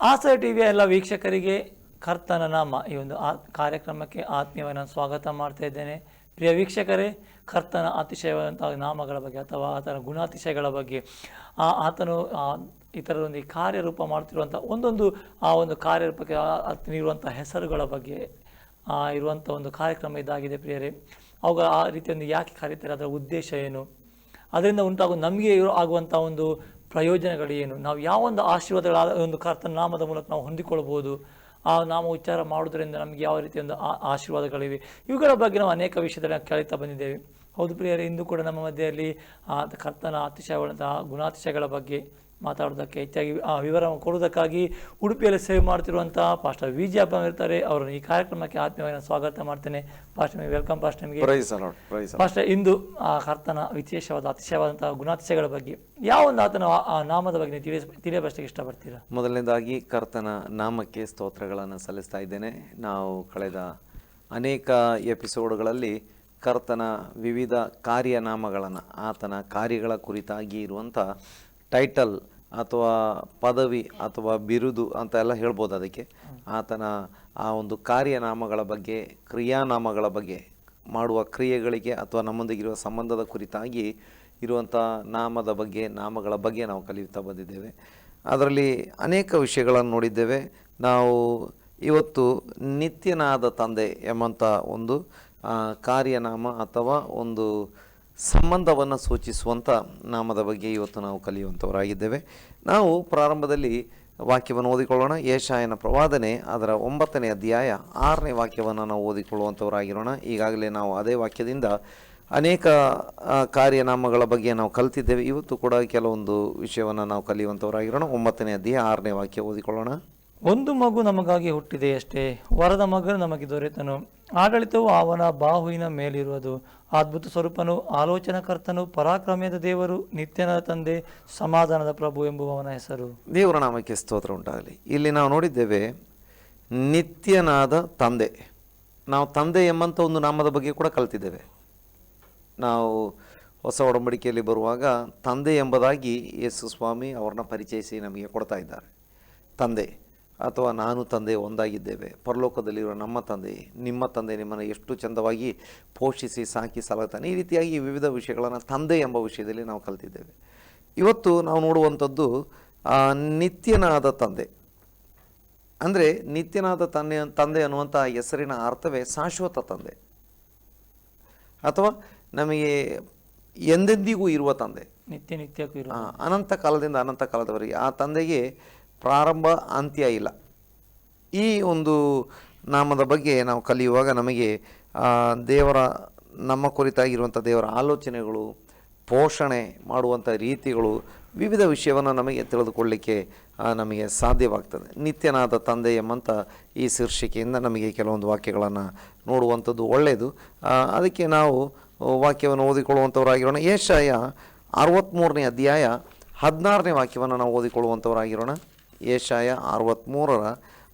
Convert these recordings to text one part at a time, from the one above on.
ಆಸರ ಟಿವಿಯ ಎಲ್ಲ ವೀಕ್ಷಕರಿಗೆ ಕರ್ತನ ನಾಮ ಈ ಒಂದು ಆ ಕಾರ್ಯಕ್ರಮಕ್ಕೆ ಆತ್ಮೀಯವಾಗಿ ಸ್ವಾಗತ ಮಾಡ್ತಾ ಇದ್ದೇನೆ. ಪ್ರಿಯ ವೀಕ್ಷಕರೇ, ಕರ್ತನ ಅತಿಶಯವಾದಂಥ ನಾಮಗಳ ಬಗ್ಗೆ ಅಥವಾ ಆತನ ಗುಣಾತಿಶಯಗಳ ಬಗ್ಗೆ, ಆ ಆತನು ಇತರರೊಂದಿಗೆ ಕಾರ್ಯರೂಪ ಮಾಡ್ತಿರುವಂಥ ಒಂದೊಂದು ಆ ಒಂದು ಕಾರ್ಯರೂಪಕ್ಕೆ ಆತನಿರುವಂಥ ಹೆಸರುಗಳ ಬಗ್ಗೆ ಇರುವಂಥ ಒಂದು ಕಾರ್ಯಕ್ರಮ ಇದಾಗಿದೆ ಪ್ರಿಯರೇ. ಅವುಗಳ ಆ ರೀತಿಯೊಂದು ಯಾಕೆ ಕರೀತಾರೆ, ಅದರ ಉದ್ದೇಶ ಏನು? ಅದರಿಂದ ಉಂಟಾಗುವ ನಮಗೆ ಆಗುವಂಥ ಒಂದು ಪ್ರಯೋಜನಗಳು ಏನು ನಾವು ಯಾವ ಒಂದು ಆಶೀರ್ವಾದಗಳ ಒಂದು ಕರ್ತನ ನಾಮದ ಮೂಲಕ ನಾವು ಹೊಂದಿಕೊಳ್ಬೋದು ಆ ನಾಮ ಉಚ್ಚಾರ ಮಾಡೋದರಿಂದ ನಮಗೆ ಯಾವ ರೀತಿಯ ಒಂದು ಆಶೀರ್ವಾದಗಳಿವೆ? ಇವುಗಳ ಬಗ್ಗೆ ನಾವು ಅನೇಕ ವಿಷಯದಲ್ಲಿ ನಾವು ಕೇಳುತ್ತಾ ಬಂದಿದ್ದೇವೆ. ಹೌದು ಪ್ರಿಯರೇ, ಇಂದು ಕೂಡ ನಮ್ಮ ಮಧ್ಯೆಯಲ್ಲಿ ಆ, ಕರ್ತನ ಅತಿಶಯವಾದಂತಹ ಗುಣಾತಿಶಯಗಳ ಬಗ್ಗೆ ಮಾತಾಡೋದಕ್ಕೆ ಹೆಚ್ಚಾಗಿ ಆ ವಿವರ ಕೊಡುವುದಕ್ಕಾಗಿ ಉಡುಪಿಯಲ್ಲಿ ಸೇವೆ ಮಾಡ್ತಿರುವಂಥ ಪಾಸ್ಟರ್ ವಿ ಜಿ ಇರ್ತಾರೆ. ಅವರನ್ನು ಈ ಕಾರ್ಯಕ್ರಮಕ್ಕೆ ಆತ್ಮೀಯವಾಗಿ ನಾನು ಸ್ವಾಗತ ಮಾಡ್ತೇನೆ. ಪಾಸ್ಟರ್ ವೆಲ್ಕಮ್ ಪಾಸ್ಟರ್ ಪಾಸ್ಟರ್ ಇಂದು ಆ ಕರ್ತನ ವಿಶೇಷವಾದ ಅತಿಶಯವಾದಂತಹ ಗುಣಾತಿಶಯಗಳ ಬಗ್ಗೆ ಯಾವ ಒಂದು ಆತನ ನಾಮದ ಬಗ್ಗೆ ನೀವು ತಿಳಿಸ್ ತಿಳಿಯಬಷ್ಟಕ್ಕೆ ಇಷ್ಟಪಡ್ತೀರಾ? ಮೊದಲನೇದಾಗಿ ಕರ್ತನ ನಾಮಕ್ಕೆ ಸ್ತೋತ್ರಗಳನ್ನು ಸಲ್ಲಿಸ್ತಾ ಇದ್ದೇನೆ. ನಾವು ಕಳೆದ ಅನೇಕ ಎಪಿಸೋಡ್ಗಳಲ್ಲಿ ಕರ್ತನ ವಿವಿಧ ಕಾರ್ಯನಾಮಗಳನ್ನು ಆತನ ಕಾರ್ಯಗಳ ಕುರಿತಾಗಿ ಇರುವಂಥ ಟೈಟಲ್ ಅಥವಾ ಪದವಿ ಅಥವಾ ಬಿರುದು ಅಂತ ಎಲ್ಲ ಹೇಳ್ಬೋದು ಅದಕ್ಕೆ. ಆತನ ಆ ಒಂದು ಕಾರ್ಯನಾಮಗಳ ಬಗ್ಗೆ, ಕ್ರಿಯಾನಾಮಗಳ ಬಗ್ಗೆ ಮಾಡುವ ಕ್ರಿಯೆಗಳಿಗೆ ಅಥವಾ ನಮ್ಮೊಂದಿಗಿರುವ ಸಂಬಂಧದ ಕುರಿತಾಗಿ ಇರುವಂಥ ನಾಮದ ಬಗ್ಗೆ, ನಾಮಗಳ ಬಗ್ಗೆ ನಾವು ಕಲಿಯುತ್ತಾ ಬಂದಿದ್ದೇವೆ. ಅದರಲ್ಲಿ ಅನೇಕ ವಿಷಯಗಳನ್ನು ನೋಡಿದ್ದೇವೆ. ನಾವು ಇವತ್ತು ನಿತ್ಯನಾದ ತಂದೆ ಎಂಬಂಥ ಒಂದು ಕಾರ್ಯನಾಮ ಅಥವಾ ಒಂದು ಸಂಬಂಧವನ್ನು ಸೂಚಿಸುವಂಥ ನಾಮದ ಬಗ್ಗೆ ಇವತ್ತು ನಾವು ಕಲಿಯುವಂಥವರಾಗಿದ್ದೇವೆ ನಾವು ಪ್ರಾರಂಭದಲ್ಲಿ ವಾಕ್ಯವನ್ನು ಓದಿಕೊಳ್ಳೋಣ. ಏಷಾಯನ ಪ್ರವಾದನೆ ಅದರ ಒಂಬತ್ತನೇ ಅಧ್ಯಾಯ ಆರನೇ ವಾಕ್ಯವನ್ನು ನಾವು ಓದಿಕೊಳ್ಳುವಂಥವರಾಗಿರೋಣ ಈಗಾಗಲೇ ನಾವು ಅದೇ ವಾಕ್ಯದಿಂದ ಅನೇಕ ಕಾರ್ಯನಾಮಗಳ ಬಗ್ಗೆ ನಾವು ಕಲಿತಿದ್ದೇವೆ. ಇವತ್ತು ಕೂಡ ಕೆಲವೊಂದು ವಿಷಯವನ್ನು ನಾವು ಕಲಿಯುವಂಥವರಾಗಿರೋಣ ಒಂಬತ್ತನೇ ಅಧ್ಯಾಯ ಆರನೇ ವಾಕ್ಯ ಓದಿಕೊಳ್ಳೋಣ. ಒಂದು ಮಗು ನಮಗಾಗಿ ಹುಟ್ಟಿದೆ ಅಷ್ಟೇ ವರದ ಮಗನು ನಮಗೆ ದೊರೆತನು ಆಡಳಿತವು ಅವನ ಬಾಹುವಿನ ಮೇಲಿರುವುದು. ಅದ್ಭುತ ಸ್ವರೂಪನು, ಆಲೋಚನಾಕರ್ತನು, ಪರಾಕ್ರಮ್ಯದ ದೇವರು, ನಿತ್ಯನ ತಂದೆ, ಸಮಾಧಾನದ ಪ್ರಭು ಎಂಬುವವನ ಹೆಸರು. ದೇವರ ನಾಮಕ್ಕೆ ಸ್ತೋತ್ರ ಉಂಟಾಗಲಿ. ಇಲ್ಲಿ ನಾವು ನೋಡಿದ್ದೇವೆ, ನಿತ್ಯನಾದ ತಂದೆ. ನಾವು ತಂದೆ ಎಂಬಂಥ ಒಂದು ನಾಮದ ಬಗ್ಗೆ ಕೂಡ ಕಲ್ತಿದ್ದೇವೆ. ನಾವು ಹೊಸ ಒಡಂಬಡಿಕೆಯಲ್ಲಿ ಬರುವಾಗ ತಂದೆ ಎಂಬುದಾಗಿ ಯೇಸು ಸ್ವಾಮಿ ಅವ್ರನ್ನ ಪರಿಚಯಿಸಿ ನಮಗೆ ಕೊಡ್ತಾ ಇದ್ದಾರೆ. ತಂದೆ. ಅಥವಾ ನಾನು ತಂದೆ ಒಂದಾಗಿದ್ದೇವೆ. ಪರಲೋಕದಲ್ಲಿರುವ ನಮ್ಮ ತಂದೆ ನಿಮ್ಮ ತಂದೆ ನಿಮ್ಮನ್ನು ಎಷ್ಟು ಚಂದವಾಗಿ ಪೋಷಿಸಿ ಸಾಕಿ ಸಲಹುತ್ತಾನೆ ಈ ರೀತಿಯಾಗಿ ವಿವಿಧ ವಿಷಯಗಳನ್ನು ತಂದೆ ಎಂಬ ವಿಷಯದಲ್ಲಿ ನಾವು ಕಲ್ತಿದ್ದೇವೆ. ಇವತ್ತು ನಾವು ನೋಡುವಂಥದ್ದು ನಿತ್ಯನಾದ ತಂದೆ. ಅಂದರೆ ನಿತ್ಯನಾದ ತಂದೆ ತಂದೆ ಅನ್ನುವಂಥ ಹೆಸರಿನ ಅರ್ಥವೇ ಶಾಶ್ವತ ತಂದೆ. ಅಥವಾ ನಮಗೆ ಎಂದೆಂದಿಗೂ ಇರುವ ತಂದೆ. ನಿತ್ಯ ನಿತ್ಯಕ್ಕೂ ಇರುವ ಅನಂತ ಕಾಲದಿಂದ ಅನಂತ ಕಾಲದವರೆಗೆ ಆ ತಂದೆಗೆ ಪ್ರಾರಂಭ ಅಂತ್ಯ ಇಲ್ಲ. ಈ ಒಂದು ನಾಮದ ಬಗ್ಗೆ ನಾವು ಕಲಿಯುವಾಗ ನಮಗೆ ದೇವರ, ನಮ್ಮ ಕುರಿತಾಗಿರುವಂಥ ದೇವರ ಆಲೋಚನೆಗಳು, ಪೋಷಣೆ ಮಾಡುವಂಥ ರೀತಿಗಳು, ವಿವಿಧ ವಿಷಯವನ್ನು ನಮಗೆ ತಿಳಿದುಕೊಳ್ಳಿಕ್ಕೆ ನಮಗೆ ಸಾಧ್ಯವಾಗ್ತದೆ. ನಿತ್ಯನಾದ ತಂದೆ ಎಂಬಂಥ ಈ ಶೀರ್ಷಿಕೆಯಿಂದ ನಮಗೆ ಕೆಲವೊಂದು ವಾಕ್ಯಗಳನ್ನು ನೋಡುವಂಥದ್ದು ಒಳ್ಳೆಯದು. ಅದಕ್ಕೆ ನಾವು ವಾಕ್ಯವನ್ನು ಓದಿಕೊಳ್ಳುವಂಥವರಾಗಿರೋಣ. ಏಷಾಯ ಅರವತ್ತ್ಮೂರನೇ ಅಧ್ಯಾಯ ಹದಿನಾರನೇ ವಾಕ್ಯವನ್ನು ನಾವು ಓದಿಕೊಳ್ಳುವಂಥವರಾಗಿರೋಣ. ಏಷಾಯ ಅರವತ್ತ್ಮೂರರ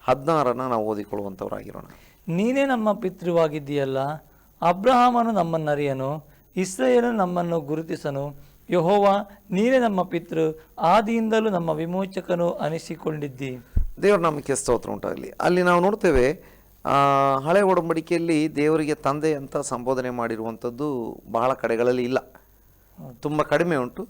ಹದಿನಾರನ್ನು ನಾವು ಓದಿಕೊಳ್ಳುವಂಥವರಾಗಿರೋಣ. ನೀನೇ ನಮ್ಮ ಪಿತೃವಾಗಿದ್ದೀಯಲ್ಲ ಅಬ್ರಹಾಮನು ನಮ್ಮನ್ನರಿಯನು ಇಸ್ರೇಲನು ನಮ್ಮನ್ನು ಗುರುತಿಸನು ಯಹೋವ ನೀನೇ ನಮ್ಮ ಪಿತೃ ಆದಿಯಿಂದಲೂ ನಮ್ಮ ವಿಮೋಚಕನು ಅನಿಸಿಕೊಂಡಿದ್ದಿ. ದೇವರ ನಾಮಕ್ಕೆ ಸ್ತೋತ್ರ ಉಂಟಾಗಲಿ. ಅಲ್ಲಿ ನಾವು ನೋಡ್ತೇವೆ ಹಳೆ ಒಡಂಬಡಿಕೆಯಲ್ಲಿ ದೇವರಿಗೆ ತಂದೆ ಅಂತ ಸಂಬೋಧನೆ ಮಾಡಿರುವಂಥದ್ದು ಬಹಳ ಕಡೆಗಳಲ್ಲಿ ಇಲ್ಲ. ತುಂಬ ಕಡಿಮೆ ಉಂಟು.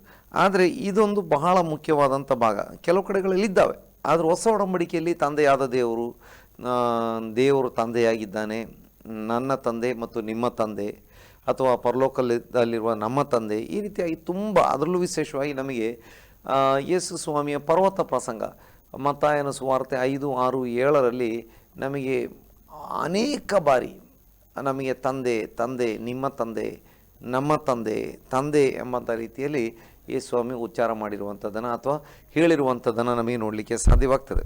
ಆದರೆ ಇದೊಂದು ಬಹಳ ಮುಖ್ಯವಾದಂಥ ಭಾಗ. ಕೆಲವು ಕಡೆಗಳಲ್ಲಿ ಇದ್ದಾವೆ. ಆದರೆ ಹೊಸ ಒಡಂಬಡಿಕೆಯಲ್ಲಿ ತಂದೆಯಾದ ದೇವರು ದೇವರು ತಂದೆಯಾಗಿದ್ದಾನೆ. ನನ್ನ ತಂದೆ ಮತ್ತು ನಿಮ್ಮ ತಂದೆ ಅಥವಾ ಪರಲೋಕದಲ್ಲಿರುವ ನಮ್ಮ ತಂದೆ ಈ ರೀತಿಯಾಗಿ ತುಂಬ ಅದರಲ್ಲೂ ವಿಶೇಷವಾಗಿ ನಮಗೆ ಯೇಸು ಸ್ವಾಮಿಯ ಪರ್ವತ ಪ್ರಸಂಗ, ಮತ್ತಾಯನ ಸುವಾರ್ತೆ ಐದು, ಆರು, ಏಳರಲ್ಲಿ ನಮಗೆ ಅನೇಕ ಬಾರಿ ನಮಗೆ ತಂದೆ ತಂದೆ, ನಿಮ್ಮ ತಂದೆ, ನಮ್ಮ ತಂದೆ ತಂದೆ ಎಂಬಂಥ ರೀತಿಯಲ್ಲಿ ಈ ಸ್ವಾಮಿ, ಉಚ್ಚಾರ ಮಾಡಿರುವಂಥದ್ದನ್ನು ಅಥವಾ ಹೇಳಿರುವಂಥದ್ದನ್ನು ನಮಗೆ ನೋಡಲಿಕ್ಕೆ ಸಾಧ್ಯವಾಗ್ತದೆ.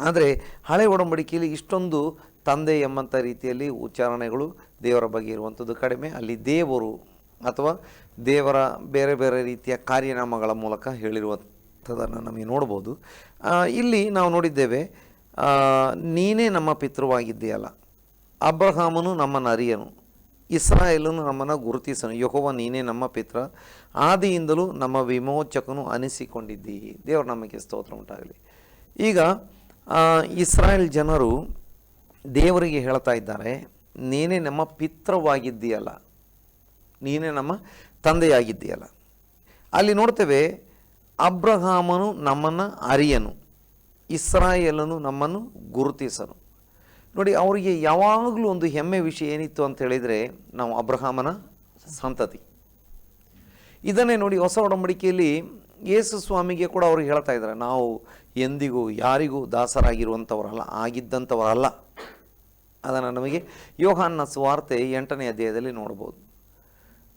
ಆದರೆ ಹಳೆ ಒಡಂಬಡಿಕೆಯಲ್ಲಿ ಇಷ್ಟೊಂದು ತಂದೆ ಎಂಬಂಥ ರೀತಿಯಲ್ಲಿ ಉಚ್ಚಾರಣೆಗಳು ದೇವರ ಬಗ್ಗೆ ಇರುವಂಥದ್ದು ಕಡಿಮೆ. ಅಲ್ಲಿ ದೇವರು ಅಥವಾ ದೇವರ ಬೇರೆ ಬೇರೆ ರೀತಿಯ ಕಾರ್ಯನಾಮಗಳ ಮೂಲಕ ಹೇಳಿರುವಂಥದ್ದನ್ನು ನಮಗೆ ನೋಡ್ಬೋದು. ಇಲ್ಲಿ ನಾವು ನೋಡಿದ್ದೇವೆ ನೀನೇ ನಮ್ಮ ಪಿತೃವಾಗಿದ್ದೀಯಲ್ಲ. ಅಬ್ರಹಾಮನು ನಮ್ಮ ಅರಿಯನು. ಇಸ್ರಾಯೇಲನು ನಮ್ಮನ್ನು ಗುರುತಿಸನು. ಯಹೋವ ನೀನೇ ನಮ್ಮ ಪಿತ್ರ. ಆದಿಯಿಂದಲೂ ನಮ್ಮ ವಿಮೋಚಕನು ಅನಿಸಿಕೊಂಡಿದ್ದೀ. ದೇವರು ನಮಗೆ ಸ್ತೋತ್ರ ಉಂಟಾಗಲಿ. ಈಗ ಇಸ್ರಾಯೇಲ್ ಜನರು ದೇವರಿಗೆ ಹೇಳ್ತಾ ಇದ್ದಾರೆ, ನೀನೇ ನಮ್ಮ ಪಿತ್ರವಾಗಿದ್ದೀಯಲ್ಲ. ನೀನೇ ನಮ್ಮ ತಂದೆಯಾಗಿದ್ದೀಯಲ್ಲ. ಅಲ್ಲಿ ನೋಡ್ತೇವೆ, ಅಬ್ರಹಾಮನು ನಮ್ಮನ್ನು ಅರಿಯನು. ಇಸ್ರಾಯೇಲನು ನಮ್ಮನ್ನು ಗುರುತಿಸನು. ನೋಡಿ, ಅವರಿಗೆ ಯಾವಾಗಲೂ ಒಂದು ಹೆಮ್ಮೆ ವಿಷಯ ಏನಿತ್ತು ಅಂತ ಹೇಳಿದರೆ, ನಾವು ಅಬ್ರಹಾಮನ ಸಂತತಿ. ಇದನ್ನೇ ನೋಡಿ, ಹೊಸ ಒಡಂಬಡಿಕೆಯಲ್ಲಿ ಯೇಸು ಸ್ವಾಮಿಗೆ ಕೂಡ ಅವ್ರಿಗೆ ಹೇಳ್ತಾ ಇದ್ದಾರೆ. ನಾವು ಎಂದಿಗೂ, ಯಾರಿಗೂ ದಾಸರಾಗಿರುವಂಥವರಲ್ಲ, ಆಗಿದ್ದಂಥವರಲ್ಲ. ಅದನ್ನು ನಮಗೆ ಯೋಹಾನ್ನ ಸ್ವಾರ್ತೆ ಎಂಟನೇ ಅಧ್ಯಾಯದಲ್ಲಿ ನೋಡ್ಬೋದು.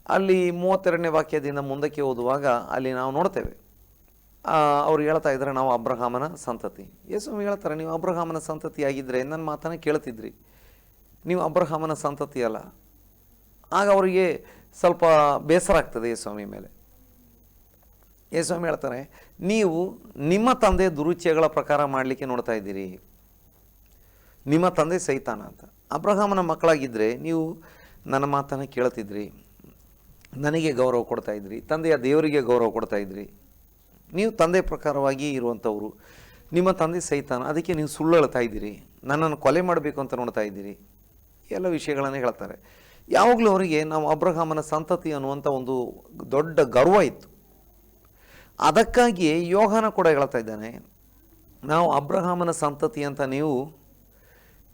ಅಲ್ಲಿ ಮೂವತ್ತೆರಡನೇ ವಾಕ್ಯದಿಂದ ಮುಂದಕ್ಕೆ ಓದುವಾಗ ಅಲ್ಲಿ ನಾವು ನೋಡ್ತೇವೆ. ಅವ್ರು ಹೇಳ್ತಾ ಇದ್ದಾರೆ ನಾವು ಅಬ್ರಹಾಮನ ಸಂತತಿ. ಯೇಸು ಹೇಳ್ತಾರೆ, ನೀವು ಅಬ್ರಹಾಮನ ಸಂತತಿ ಆಗಿದ್ದರೆ ನನ್ನ ಮಾತನ್ನು ಕೇಳ್ತಿದ್ರಿ. ನೀವು ಅಬ್ರಹಾಮನ ಸಂತತಿ ಅಲ್ಲ. ಆಗ ಅವರಿಗೆ ಸ್ವಲ್ಪ ಬೇಸರ ಆಗ್ತದೆ ಯೇಸ್ವಾಮಿ ಮೇಲೆ. ಯೇಸ್ವಾಮಿ ಹೇಳ್ತಾರೆ, ನೀವು ನಿಮ್ಮ ತಂದೆ ದುರುಚ್ಯಗಳ ಪ್ರಕಾರ ಮಾಡಲಿಕ್ಕೆ ನೋಡ್ತಾ ಇದ್ದೀರಿ. ನಿಮ್ಮ ತಂದೆ ಸೈತಾನ ಅಂತ. ಅಬ್ರಹಾಮನ ಮಕ್ಕಳಾಗಿದ್ದರೆ ನೀವು ನನ್ನ ಮಾತನ್ನು ಕೇಳ್ತಿದ್ರಿ. ನನಗೆ ಗೌರವ ಕೊಡ್ತಾಯಿದ್ರಿ ತಂದೆಯ ದೇವರಿಗೆ ಗೌರವ ಕೊಡ್ತಾ ಇದ್ರಿ. ನೀವು ತಂದೆ ಪ್ರಕಾರವಾಗಿ ಇರುವಂಥವ್ರು, ನಿಮ್ಮ ತಂದೆ ಸೈತಾನ, ಅದಕ್ಕೆ ನೀವು ಸುಳ್ಳು ಹೇಳ್ತಾ ಇದ್ದೀರಿ, ನನ್ನನ್ನು ಕೊಲೆ ಮಾಡಬೇಕು ಅಂತ ನೋಡ್ತಾ ಇದ್ದೀರಿ, ಎಲ್ಲ ವಿಷಯಗಳನ್ನು ಹೇಳ್ತಾರೆ. ಯಾವಾಗಲೂ ಅವರಿಗೆ ನಾವು ಅಬ್ರಹಾಮನ ಸಂತತಿ ಅನ್ನುವಂಥ ಒಂದು ದೊಡ್ಡ ಗರ್ವ ಇತ್ತು. ಅದಕ್ಕಾಗಿಯೇ ಯೋಹಾನ ಕೂಡ ಹೇಳ್ತಾ ಇದ್ದಾನೆ, ನಾವು ಅಬ್ರಹಾಮನ ಸಂತತಿ ಅಂತ ನೀವು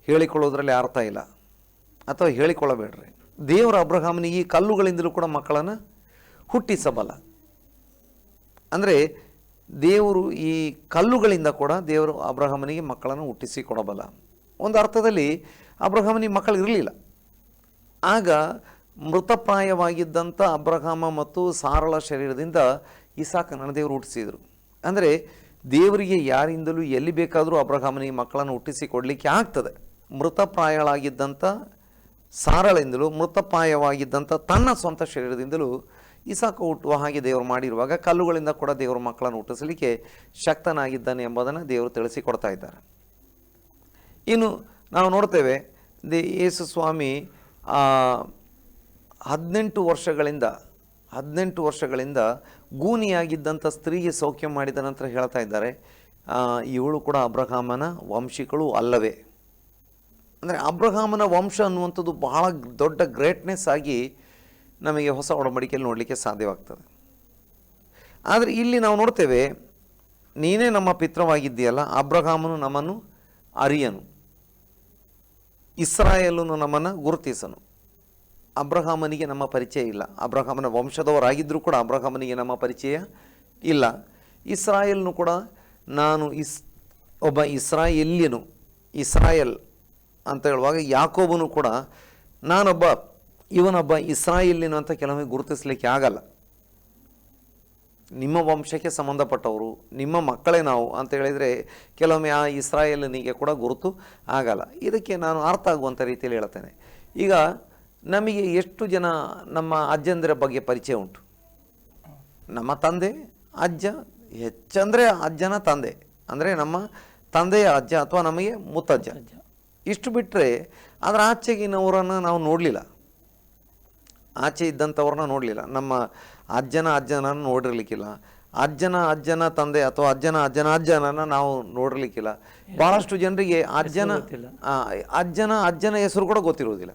ಹೇಳಿಕೊಳ್ಳೋದ್ರಲ್ಲಿ ಅರ್ಥ ಇಲ್ಲ, ಅಥವಾ ಹೇಳಿಕೊಳ್ಳಬೇಡ್ರಿ. ದೇವರ ಅಬ್ರಹಾಮನಿಗೆ ಈ ಕಲ್ಲುಗಳಿಂದಲೂ ಕೂಡ ಮಕ್ಕಳನ್ನು ಹುಟ್ಟಿಸಬಲ್ಲ. ಅಂದರೆ ದೇವರು ಈ ಕಲ್ಲುಗಳಿಂದ ಕೂಡ ದೇವರು ಅಬ್ರಹಾಮನಿಗೆ ಮಕ್ಕಳನ್ನು ಹುಟ್ಟಿಸಿ ಕೊಡಬಲ್ಲ. ಒಂದು ಅರ್ಥದಲ್ಲಿ ಅಬ್ರಹಾಮನಿಗೆ ಮಕ್ಕಳು ಇರಲಿಲ್ಲ. ಆಗ ಮೃತಪ್ರಾಯವಾಗಿದ್ದಂಥ ಅಬ್ರಹಾಮ ಮತ್ತು ಸಾರಳ ಶರೀರದಿಂದ ಇಸಾಕನ ದೇವರು ಹುಟ್ಟಿಸಿದರು. ಅಂದರೆ ದೇವರಿಗೆ ಯಾರಿಂದಲೂ ಎಲ್ಲಿ ಬೇಕಾದರೂ ಅಬ್ರಹಾಮನಿಗೆ ಮಕ್ಕಳನ್ನು ಹುಟ್ಟಿಸಿ ಕೊಡಲಿಕ್ಕೆ ಆಗ್ತದೆ. ಮೃತಪ್ರಾಯಳಾಗಿದ್ದಂಥ ಸಾರಳಿಂದಲೂ ಮೃತಪ್ರಾಯವಾಗಿದ್ದಂಥ ತನ್ನ ಸ್ವಂತ ಶರೀರದಿಂದಲೂ ಇಸಾಕ ಹುಟ್ಟುವ ಹಾಗೆ ದೇವರು ಮಾಡಿರುವಾಗ ಕಲ್ಲುಗಳಿಂದ ಕೂಡ ದೇವರ ಮಕ್ಕಳನ್ನು ಹುಟ್ಟಿಸಲಿಕ್ಕೆ ಶಕ್ತನಾಗಿದ್ದಾನೆ ಎಂಬುದನ್ನು ದೇವರು ತಿಳಿಸಿಕೊಡ್ತಾ ಇದ್ದಾರೆ. ಇನ್ನು ನಾವು ನೋಡ್ತೇವೆ, ದೇ ಯೇಸು ಸ್ವಾಮಿ ಹದಿನೆಂಟು ವರ್ಷಗಳಿಂದ ಹದಿನೆಂಟು ವರ್ಷಗಳಿಂದ ಗೂನಿಯಾಗಿದ್ದಂಥ ಸ್ತ್ರೀಗೆ ಸೌಖ್ಯ ಮಾಡಿದ ನಂತರ ಹೇಳ್ತಾ ಇದ್ದಾರೆ ಇವಳು ಕೂಡ ಅಬ್ರಹಾಮನ ವಂಶಿಕಳು ಅಲ್ಲವೇ? ಅಂದರೆ ಅಬ್ರಹಾಮನ ವಂಶ ಅನ್ನುವಂಥದ್ದು ಬಹಳ ದೊಡ್ಡ ಗ್ರೇಟ್ನೆಸ್ ಆಗಿ ನಮಗೆ ಹೊಸ ಒಡಂಬಡಿಕೆಯಲ್ಲಿ ನೋಡಲಿಕ್ಕೆ ಸಾಧ್ಯವಾಗ್ತದೆ. ಆದರೆ ಇಲ್ಲಿ ನಾವು ನೋಡ್ತೇವೆ, ನೀನೇ ನಮ್ಮ ಪಿತ್ರವಾಗಿದ್ದೀಯಲ್ಲ ಅಬ್ರಹಾಮನು ನಮ್ಮನ್ನು ಅರಿಯನು. ಇಸ್ರಾಯೇಲನು ನಮ್ಮನ್ನು ಗುರುತಿಸನು. ಅಬ್ರಹಾಮನಿಗೆ ನಮ್ಮ ಪರಿಚಯ ಇಲ್ಲ. ಅಬ್ರಹಾಮನ ವಂಶದವರಾಗಿದ್ದರೂ ಕೂಡ ಅಬ್ರಹಾಮನಿಗೆ ನಮ್ಮ ಪರಿಚಯ ಇಲ್ಲ. ಇಸ್ರಾಯೇಲ್ನು ಕೂಡ ನಾನು ಇಸ್, ಒಬ್ಬ ಇಸ್ರಾಯೇಲ್ಯನು, ಇಸ್ರಾಯೇಲ್ ಅಂತ ಹೇಳುವಾಗ ಯಾಕೋಬನು ಕೂಡ ನಾನೊಬ್ಬ ಇವನೊಬ್ಬ ಇಸ್ರಾಯಿಲ್ಲಿನ ಅಂತ ಕೆಲವೊಮ್ಮೆ ಗುರುತಿಸಲಿಕ್ಕೆ ಆಗಲ್ಲ. ನಿಮ್ಮ ವಂಶಕ್ಕೆ ಸಂಬಂಧಪಟ್ಟವರು ನಿಮ್ಮ ಮಕ್ಕಳೇ ನಾವು ಅಂತ ಹೇಳಿದರೆ ಕೆಲವೊಮ್ಮೆ ಆ ಇಸ್ರಾಯೇಲನಿಗೆ ಕೂಡ ಗುರುತು ಆಗಲ್ಲ. ಇದಕ್ಕೆ ನಾನು ಅರ್ಥ ಆಗುವಂಥ ರೀತಿಯಲ್ಲಿ ಹೇಳ್ತೇನೆ. ಈಗ ನಮಗೆ ಎಷ್ಟು ಜನ ನಮ್ಮ ಅಜ್ಜಂದಿರ ಬಗ್ಗೆ ಪರಿಚಯ ಉಂಟು? ನಮ್ಮ ತಂದೆ ಅಜ್ಜ ಹೆಚ್ಚಂದರೆ ಅಜ್ಜನ ತಂದೆ. ಅಂದರೆ ನಮ್ಮ ತಂದೆಯ ಅಜ್ಜ ಅಥವಾ ನಮಗೆ ಮುತ್ತಜ್ಜ. ಇಷ್ಟು ಬಿಟ್ಟರೆ ಅದರ ಆಚೆಗಿನವರನ್ನು ನಾವು ನೋಡಲಿಲ್ಲ. ಆಚೆ ಇದ್ದಂಥವ್ರನ್ನ ನೋಡಲಿಲ್ಲ. ನಮ್ಮ ಅಜ್ಜನ ಅಜ್ಜನ ನೋಡಿರ್ಲಿಕ್ಕಿಲ್ಲ. ಅಜ್ಜನ ಅಜ್ಜನ ತಂದೆ ಅಥವಾ ಅಜ್ಜನ ಅಜ್ಜನ ಅಜ್ಜನನ್ನು ನಾವು ನೋಡಿರ್ಲಿಕ್ಕಿಲ್ಲ. ಭಾಳಷ್ಟು ಜನರಿಗೆ ಅಜ್ಜನ ಅಜ್ಜನ ಅಜ್ಜನ ಹೆಸರು ಕೂಡ ಗೊತ್ತಿರುವುದಿಲ್ಲ.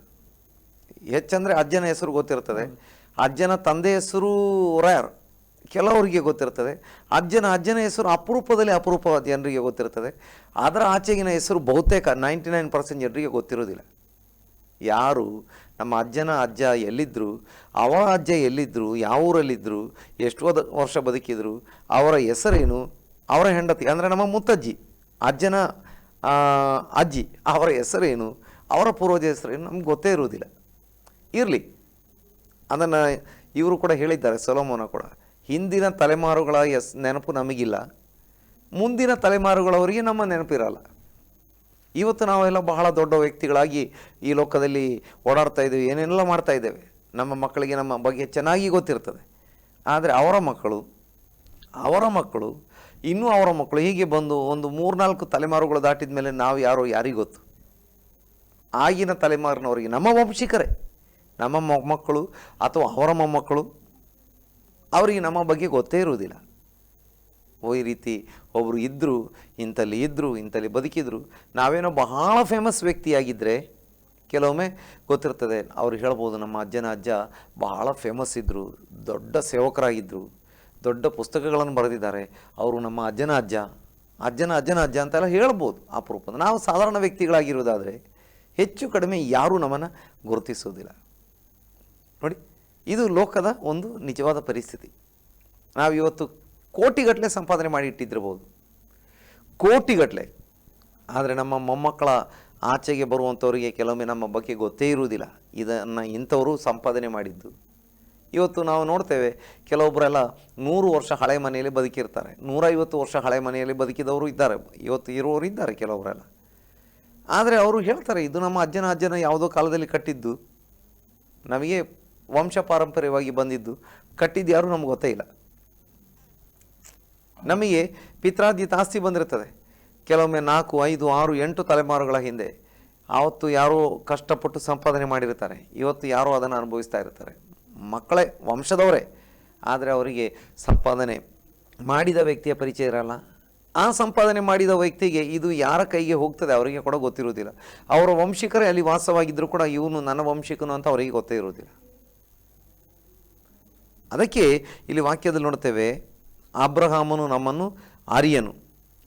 ಹೆಚ್ಚಂದರೆ ಅಜ್ಜನ ಹೆಸರು ಗೊತ್ತಿರ್ತದೆ. ಅಜ್ಜನ ತಂದೆ ಹೆಸರು ರ್ಯಾರ್ ಕೆಲವರಿಗೆ ಗೊತ್ತಿರ್ತದೆ. ಅಜ್ಜನ ಅಜ್ಜನ ಹೆಸರು ಅಪರೂಪದಲ್ಲಿ ಅಪರೂಪ ಜನರಿಗೆ ಗೊತ್ತಿರ್ತದೆ. ಅದರ ಆಚೆಗಿನ ಹೆಸರು ಬಹುತೇಕ ನೈಂಟಿ ನೈನ್ ಪರ್ಸೆಂಟ್ ಜನರಿಗೆ ಗೊತ್ತಿರೋದಿಲ್ಲ ಯಾರು? ನಮ್ಮ ಅಜ್ಜನ ಅಜ್ಜ ಎಲ್ಲಿದ್ದರು ಅವರ ಅಜ್ಜ ಎಲ್ಲಿದ್ದರು ಯಾವ ಊರಲ್ಲಿದ್ದರು ಎಷ್ಟು ವರ್ಷ ಬದುಕಿದ್ರು, ಅವರ ಹೆಸರೇನು? ಅವರ ಹೆಂಡತಿ, ಅಂದರೆ ನಮ್ಮ ಮುತ್ತಜ್ಜಿ, ಅಜ್ಜನ ಅಜ್ಜಿ, ಅವರ ಹೆಸರೇನು? ಅವರ ಪೂರ್ವಜ ಹೆಸರೇನು? ನಮ್ಗೆ ಗೊತ್ತೇ ಇರುವುದಿಲ್ಲ. ಇರಲಿ. ಅದನ್ನು ಇವರು ಕೂಡ ಹೇಳಿದ್ದಾರೆ, ಸೊಲೋಮೋನ ಕೂಡ. ಹಿಂದಿನ ತಲೆಮಾರುಗಳ ಎಸ್ ನೆನಪು ನಮಗಿಲ್ಲ. ಮುಂದಿನ ತಲೆಮಾರುಗಳವರಿಗೆ ನಮ್ಮ ನೆನಪಿರಲ್ಲ. ಇವತ್ತು ನಾವೆಲ್ಲ ಬಹಳ ದೊಡ್ಡ ವ್ಯಕ್ತಿಗಳಾಗಿ ಈ ಲೋಕದಲ್ಲಿ ಓಡಾಡ್ತಾ ಇದ್ದೇವೆ, ಏನೆಲ್ಲ ಮಾಡ್ತಾ ಇದ್ದೇವೆ. ನಮ್ಮ ಮಕ್ಕಳಿಗೆ ನಮ್ಮ ಬಗ್ಗೆ ಚೆನ್ನಾಗಿ ಗೊತ್ತಿರ್ತದೆ. ಆದರೆ ಅವರ ಮಕ್ಕಳು ಅವರ ಮಕ್ಕಳು, ಇನ್ನೂ ಅವರ ಮಕ್ಕಳು ಹೀಗೆ ಬಂದು ಒಂದು ಮೂರ್ನಾಲ್ಕು ತಲೆಮಾರುಗಳು ದಾಟಿದ ಮೇಲೆ ನಾವು ಯಾರೋ ಯಾರಿಗೆ ಗೊತ್ತು. ಆಗಿನ ತಲೆಮಾರಿನವರಿಗೆ, ನಮ್ಮ ವಂಶಿಕರೇ, ನಮ್ಮ ಮೊಮ್ಮಕ್ಕಳು ಅಥವಾ ಅವರ ಮೊಮ್ಮಕ್ಕಳು, ಅವರಿಗೆ ನಮ್ಮ ಬಗ್ಗೆ ಗೊತ್ತೇ ಇರುವುದಿಲ್ಲ. ಓ, ಈ ರೀತಿ ಒಬ್ಬರು ಇದ್ದರು ಇಂಥಲ್ಲಿ ಇದ್ದರು ಇಂಥಲ್ಲಿ ಬದುಕಿದ್ರು. ನಾವೇನೋ ಬಹಳ ಫೇಮಸ್ ವ್ಯಕ್ತಿಯಾಗಿದ್ದರೆ ಕೆಲವೊಮ್ಮೆ ಗೊತ್ತಿರ್ತದೆ, ಅವ್ರು ಹೇಳ್ಬೋದು, ನಮ್ಮ ಅಜ್ಜನ ಅಜ್ಜ ಬಹಳ ಫೇಮಸ್ ಇದ್ದರು ದೊಡ್ಡ ಸೇವಕರಾಗಿದ್ದರು ದೊಡ್ಡ ಪುಸ್ತಕಗಳನ್ನು ಬರೆದಿದ್ದಾರೆ. ಅವರು ನಮ್ಮ ಅಜ್ಜನ ಅಜ್ಜ, ಅಜ್ಜನ ಅಜ್ಜನ ಅಜ್ಜ ಅಂತೆಲ್ಲ ಹೇಳ್ಬೋದು ಅಪರೂಪ ನಾವು ಸಾಧಾರಣ ವ್ಯಕ್ತಿಗಳಾಗಿರೋದಾದರೆ ಹೆಚ್ಚು ಕಡಿಮೆ ಯಾರೂ ನಮ್ಮನ್ನು ಗುರುತಿಸೋದಿಲ್ಲ ನೋಡಿ, ಇದು ಲೋಕದ ಒಂದು ನಿಜವಾದ ಪರಿಸ್ಥಿತಿ. ನಾವು ಇವತ್ತು ಕೋಟಿಗಟ್ಟಲೆ ಸಂಪಾದನೆ ಮಾಡಿ ಇಟ್ಟಿದ್ದಿರ್ಬೋದು. ಕೋಟಿಗಟ್ಟಲೆ ಆದರೆ ನಮ್ಮ ಮೊಮ್ಮಕ್ಕಳ ಆಚೆಗೆ ಬರುವಂಥವರಿಗೆ ಕೆಲವೊಮ್ಮೆ ನಮ್ಮ ಬಗ್ಗೆ ಗೊತ್ತೇ ಇರುವುದಿಲ್ಲ. ಇದನ್ನು ಇಂಥವರು ಸಂಪಾದನೆ ಮಾಡಿದ್ದು. ಇವತ್ತು ನಾವು ನೋಡ್ತೇವೆ ಕೆಲವೊಬ್ಬರೆಲ್ಲ ನೂರು ವರ್ಷ ಹಳೆ ಮನೆಯಲ್ಲಿ ಬದುಕಿರ್ತಾರೆ. ನೂರೈವತ್ತು ವರ್ಷ ಹಳೆ ಮನೆಯಲ್ಲಿ ಬದುಕಿದವರು ಇದ್ದಾರೆ. ಇವತ್ತು ಇರುವವರು ಇದ್ದಾರೆ ಕೆಲವೊಬ್ಬರೆಲ್ಲ ಆದರೆ ಅವರು ಹೇಳ್ತಾರೆ, ಇದು ನಮ್ಮ ಅಜ್ಜನ ಅಜ್ಜನ ಯಾವುದೋ ಕಾಲದಲ್ಲಿ ಕಟ್ಟಿದ್ದು. ನಮಗೆ ವಂಶ ಪಾರಂಪರ್ಯವಾಗಿ ಬಂದಿದ್ದು. ಕಟ್ಟಿದ್ದು ಯಾರೂ ನಮ್ಗೆ ಗೊತ್ತೇ ಇಲ್ಲ. ನಮಗೆ ಪಿತ್ರಾರ್ಜಿತ ಆಸ್ತಿ ಬಂದಿರ್ತದೆ ಕೆಲವೊಮ್ಮೆ ನಾಲ್ಕು, ಐದು, ಆರು, ಎಂಟು ತಲೆಮಾರುಗಳ ಹಿಂದೆ ಆವತ್ತು ಯಾರೋ ಕಷ್ಟಪಟ್ಟು ಸಂಪಾದನೆ ಮಾಡಿರ್ತಾರೆ ಇವತ್ತು ಯಾರೋ ಅದನ್ನು ಅನುಭವಿಸ್ತಾ ಇರ್ತಾರೆ ಮಕ್ಕಳೇ, ವಂಶದವರೇ, ಆದರೆ ಅವರಿಗೆ ಸಂಪಾದನೆ ಮಾಡಿದ ವ್ಯಕ್ತಿಯ ಪರಿಚಯ ಇರಲ್ಲ. ಆ ಸಂಪಾದನೆ ಮಾಡಿದ ವ್ಯಕ್ತಿಗೆ ಇದು ಯಾರ ಕೈಗೆ ಹೋಗ್ತದೆ ಅವರಿಗೆ ಕೂಡ ಗೊತ್ತಿರುವುದಿಲ್ಲ. ಅವರ ವಂಶಿಕರೇ ಅಲ್ಲಿ ವಾಸವಾಗಿದ್ದರೂ ಕೂಡ ಇವನು ನನ್ನ ವಂಶಿಕನು ಅಂತ ಅವರಿಗೆ ಗೊತ್ತೇ ಇರುವುದಿಲ್ಲ. ಅದಕ್ಕೆ ಇಲ್ಲಿ ವಾಕ್ಯದಲ್ಲಿ ನೋಡ್ತೇವೆ ಅಬ್ರಹಾಮನು ನಮ್ಮನ್ನು ಆರ್ಯನು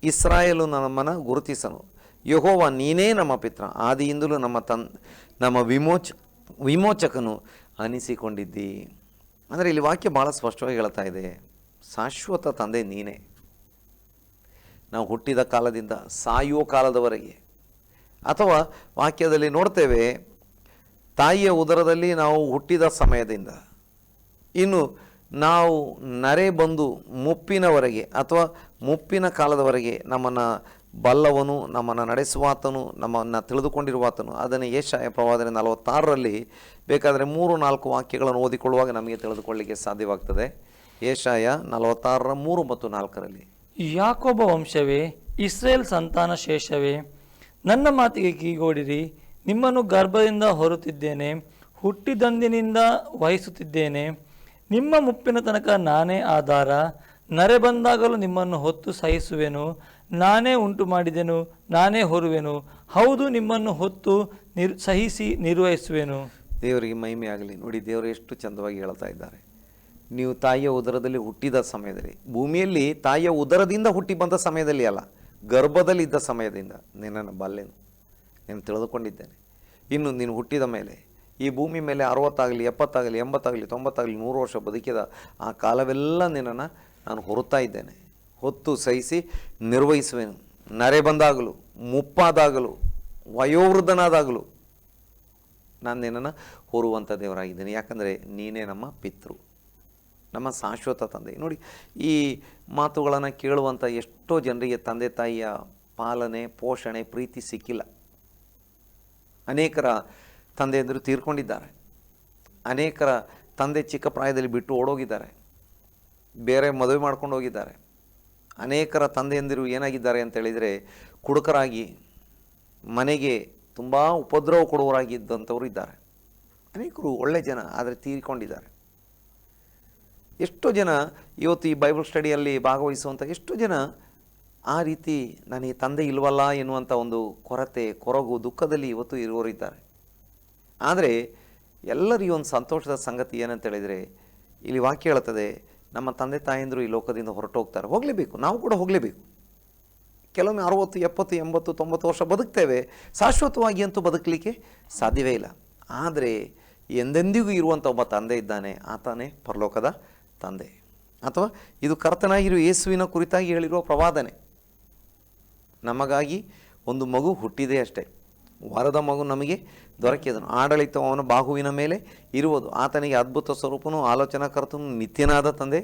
ಇಸ್ರಾಯೇಲು ನಮ್ಮನ್ನು ಗುರುತಿಸನು. ಯಹೋವ ನೀನೇ ನಮ್ಮ ಪಿತ್ರ. ಆದಿಯಿಂದಲೂ ನಮ್ಮ ತನ್, ನಮ್ಮ ವಿಮೋಚ, ವಿಮೋಚಕನು ಅನಿಸಿಕೊಂಡಿದ್ದಿ. ಅಂದರೆ ಇಲ್ಲಿ ವಾಕ್ಯ ಭಾಳ ಸ್ಪಷ್ಟವಾಗಿ ಹೇಳ್ತಾ ಇದೆ. ಶಾಶ್ವತ ತಂದೆ ನೀನೇ. ನಾವು ಹುಟ್ಟಿದ ಕಾಲದಿಂದ ಸಾಯುವ ಕಾಲದವರೆಗೆ. ಅಥವಾ ವಾಕ್ಯದಲ್ಲಿ ನೋಡ್ತೇವೆ, ತಾಯಿಯ ಉದರದಲ್ಲಿ ನಾವು ಹುಟ್ಟಿದ ಸಮಯದಿಂದ. ಇನ್ನು ನಾವು ನರೆ ಬಂದು ಮುಪ್ಪಿನವರೆಗೆ ಅಥವಾ ಮುಪ್ಪಿನ ಕಾಲದವರೆಗೆ ನಮ್ಮನ್ನು ಬಲ್ಲವನು, ನಮ್ಮನ್ನು ನಡೆಸುವಾತನು, ನಮ್ಮನ್ನು ತಿಳಿದುಕೊಂಡಿರುವಾತನು. ಅದನ್ನು ಏಷಾಯ ಪ್ರವಾದನೆ ನಲವತ್ತಾರರಲ್ಲಿ ಬೇಕಾದರೆ ಮೂರು, ನಾಲ್ಕು ವಾಕ್ಯಗಳನ್ನು ಓದಿಕೊಳ್ಳುವಾಗ ನಮಗೆ ತಿಳಿದುಕೊಳ್ಳಲಿಕ್ಕೆ ಸಾಧ್ಯವಾಗ್ತದೆ. ಏಷಾಯ ನಲವತ್ತಾರರ ಮೂರು ಮತ್ತು ನಾಲ್ಕರಲ್ಲಿ. ಯಾಕೊಬ್ಬ ವಂಶವೇ, ಇಸ್ರೇಲ್ ಸಂತಾನ ಶೇಷವೇ, ನನ್ನ ಮಾತಿಗೆ ಕೀಗೋಡಿರಿ ನಿಮ್ಮನ್ನು ಗರ್ಭದಿಂದ ಹೊರುತ್ತಿದ್ದೇನೆ, ಹುಟ್ಟಿದಂದಿನಿಂದ ವಹಿಸುತ್ತಿದ್ದೇನೆ. ನಿಮ್ಮ ಮುಪ್ಪಿನ ತನಕ ನಾನೇ ಆಧಾರ. ನರೆ ಬಂದಾಗಲೂ ನಿಮ್ಮನ್ನು ಹೊತ್ತು ಸಹಿಸುವೆನು. ನಾನೇ ಉಂಟು ಮಾಡಿದೆನು, ನಾನೇ ಹೊರುವೆನು. ಹೌದು, ನಿಮ್ಮನ್ನು ಹೊತ್ತು ನಿರ್, ಸಹಿಸಿ ನಿರ್ವಹಿಸುವೆನು. ದೇವರಿಗೆ ಮಹಿಮೆ ಆಗಲಿ. ನೋಡಿ, ದೇವರು ಎಷ್ಟು ಚಂದವಾಗಿ ಹೇಳ್ತಾ ಇದ್ದಾರೆ. ನೀವು ತಾಯಿಯ ಉದರದಲ್ಲಿ ಹುಟ್ಟಿದ ಸಮಯದಲ್ಲಿ, ಭೂಮಿಯಲ್ಲಿ ತಾಯಿಯ ಉದರದಿಂದ ಹುಟ್ಟಿ ಬಂದ ಸಮಯದಲ್ಲಿ ಅಲ್ಲ ಗರ್ಭದಲ್ಲಿ ಇದ್ದ ಸಮಯದಿಂದ ನಿನ್ನನ್ನು ಬಲ್ಲೆನು. ನೀನು ತಿಳಿದುಕೊಂಡಿದ್ದೇನೆ. ಇನ್ನು ನೀನು ಹುಟ್ಟಿದ ಮೇಲೆ ಈ ಭೂಮಿ ಮೇಲೆ ಅರವತ್ತಾಗಲಿ, ಎಪ್ಪತ್ತಾಗಲಿ, ಎಂಬತ್ತಾಗಲಿ, ತೊಂಬತ್ತಾಗಲಿ, ನೂರು ವರ್ಷ ಬದುಕಿದ ಆ ಕಾಲವೆಲ್ಲ ನಿನ್ನನ್ನು ನಾನು ಹೊರುತ್ತಾ ಇದ್ದೇನೆ. ಹೊತ್ತು ಸಹಿಸಿ ನಿರ್ವಹಿಸುವೆನು. ನರೆ ಬಂದಾಗಲು, ಮುಪ್ಪಾದಾಗಲು, ವಯೋವೃದ್ಧನಾದಾಗಲು ನಾನು ನಿನ್ನನ್ನು ಹೊರುವಂಥ ದೇವರಾಗಿದ್ದೇನೆ. ಯಾಕಂದರೆ ನೀನೇ ನಮ್ಮ ಪಿತೃ, ನಮ್ಮ ಶಾಶ್ವತ ತಂದೆ. ನೋಡಿ, ಈ ಮಾತುಗಳನ್ನು ಕೇಳುವಂಥ ಎಷ್ಟೋ ಜನರಿಗೆ ತಂದೆ ತಾಯಿಯ ಪಾಲನೆ, ಪೋಷಣೆ, ಪ್ರೀತಿ ಸಿಕ್ಕಿಲ್ಲ. ಅನೇಕರ ತಂದೆಯಂದರು ತೀರ್ಕೊಂಡಿದ್ದಾರೆ. ಅನೇಕರ ತಂದೆ ಚಿಕ್ಕ ಪ್ರಾಯದಲ್ಲಿ ಬಿಟ್ಟು ಓಡೋಗಿದ್ದಾರೆ. ಬೇರೆ ಮದುವೆ ಮಾಡ್ಕೊಂಡು ಹೋಗಿದ್ದಾರೆ. ಅನೇಕರ ತಂದೆಯಂದಿರು ಏನಾಗಿದ್ದಾರೆ ಅಂತೇಳಿದರೆ ಕುಡುಕರಾಗಿ ಮನೆಗೆ ತುಂಬ ಉಪದ್ರವ ಕೊಡುವವರಾಗಿದ್ದಂಥವ್ರು ಇದ್ದಾರೆ. ಅನೇಕರು ಒಳ್ಳೆ ಜನ, ಆದರೆ ತೀರಿಕೊಂಡಿದ್ದಾರೆ. ಎಷ್ಟೋ ಜನ ಇವತ್ತು ಈ ಬೈಬಲ್ ಸ್ಟಡಿಯಲ್ಲಿ ಭಾಗವಹಿಸುವಂಥ ಎಷ್ಟೋ ಜನ ಆ ರೀತಿ ನನಗೆ ತಂದೆ ಇಲ್ವಲ್ಲ ಎನ್ನುವಂಥ ಒಂದು ಕೊರತೆ, ಕೊರಗು, ದುಃಖದಲ್ಲಿ ಇವತ್ತು ಇರುವವರಿದ್ದಾರೆ. ಆದರೆ ಎಲ್ಲರಿಗೂ ಒಂದು ಸಂತೋಷದ ಸಂಗತಿ ಏನಂತ ಹೇಳಿದರೆ, ಇಲ್ಲಿ ವಾಕ್ಯ ಹೇಳುತ್ತದೆ, ನಮ್ಮ ತಂದೆ ತಾಯಂದರು ಈ ಲೋಕದಿಂದ ಹೊರಟೋಗ್ತಾರೆ. ಹೋಗಲೇಬೇಕು. ನಾವು ಕೂಡ ಹೋಗಲೇಬೇಕು. ಕೆಲವೊಮ್ಮೆ ಅರುವತ್ತು, ಎಪ್ಪತ್ತು, ಎಂಬತ್ತು, ತೊಂಬತ್ತು ವರ್ಷ ಬದುಕ್ತೇವೆ. ಶಾಶ್ವತವಾಗಿ ಅಂತೂ ಬದುಕಲಿಕ್ಕೆ ಸಾಧ್ಯವೇ ಇಲ್ಲ. ಆದರೆ ಎಂದೆಂದಿಗೂ ಇರುವಂಥ ಒಬ್ಬ ತಂದೆ ಇದ್ದಾನೆ, ಆತನೇ ಪರಲೋಕದ ತಂದೆ. ಅಥವಾ ಇದು ಕರ್ತನಾಗಿರುವ ಯೇಸುವಿನ ಕುರಿತಾಗಿ ಹೇಳಿರುವ ಪ್ರವಾದನೆ. ನಮಗಾಗಿ ಒಂದು ಮಗು ಹುಟ್ಟಿದೆ ಅಷ್ಟೇ. ವರದ ಮಗು ನಮಗೆ ದೊರಕಿದನು. ಆಡಳಿತ ಅವನ ಬಾಹುವಿನ ಮೇಲೆ ಇರುವುದು. ಆತನಿಗೆ ಅದ್ಭುತ ಸ್ವರೂಪನು ಆಲೋಚನಾಕರ್ತನು ನಿತ್ಯನಾದ ತಂದೆ.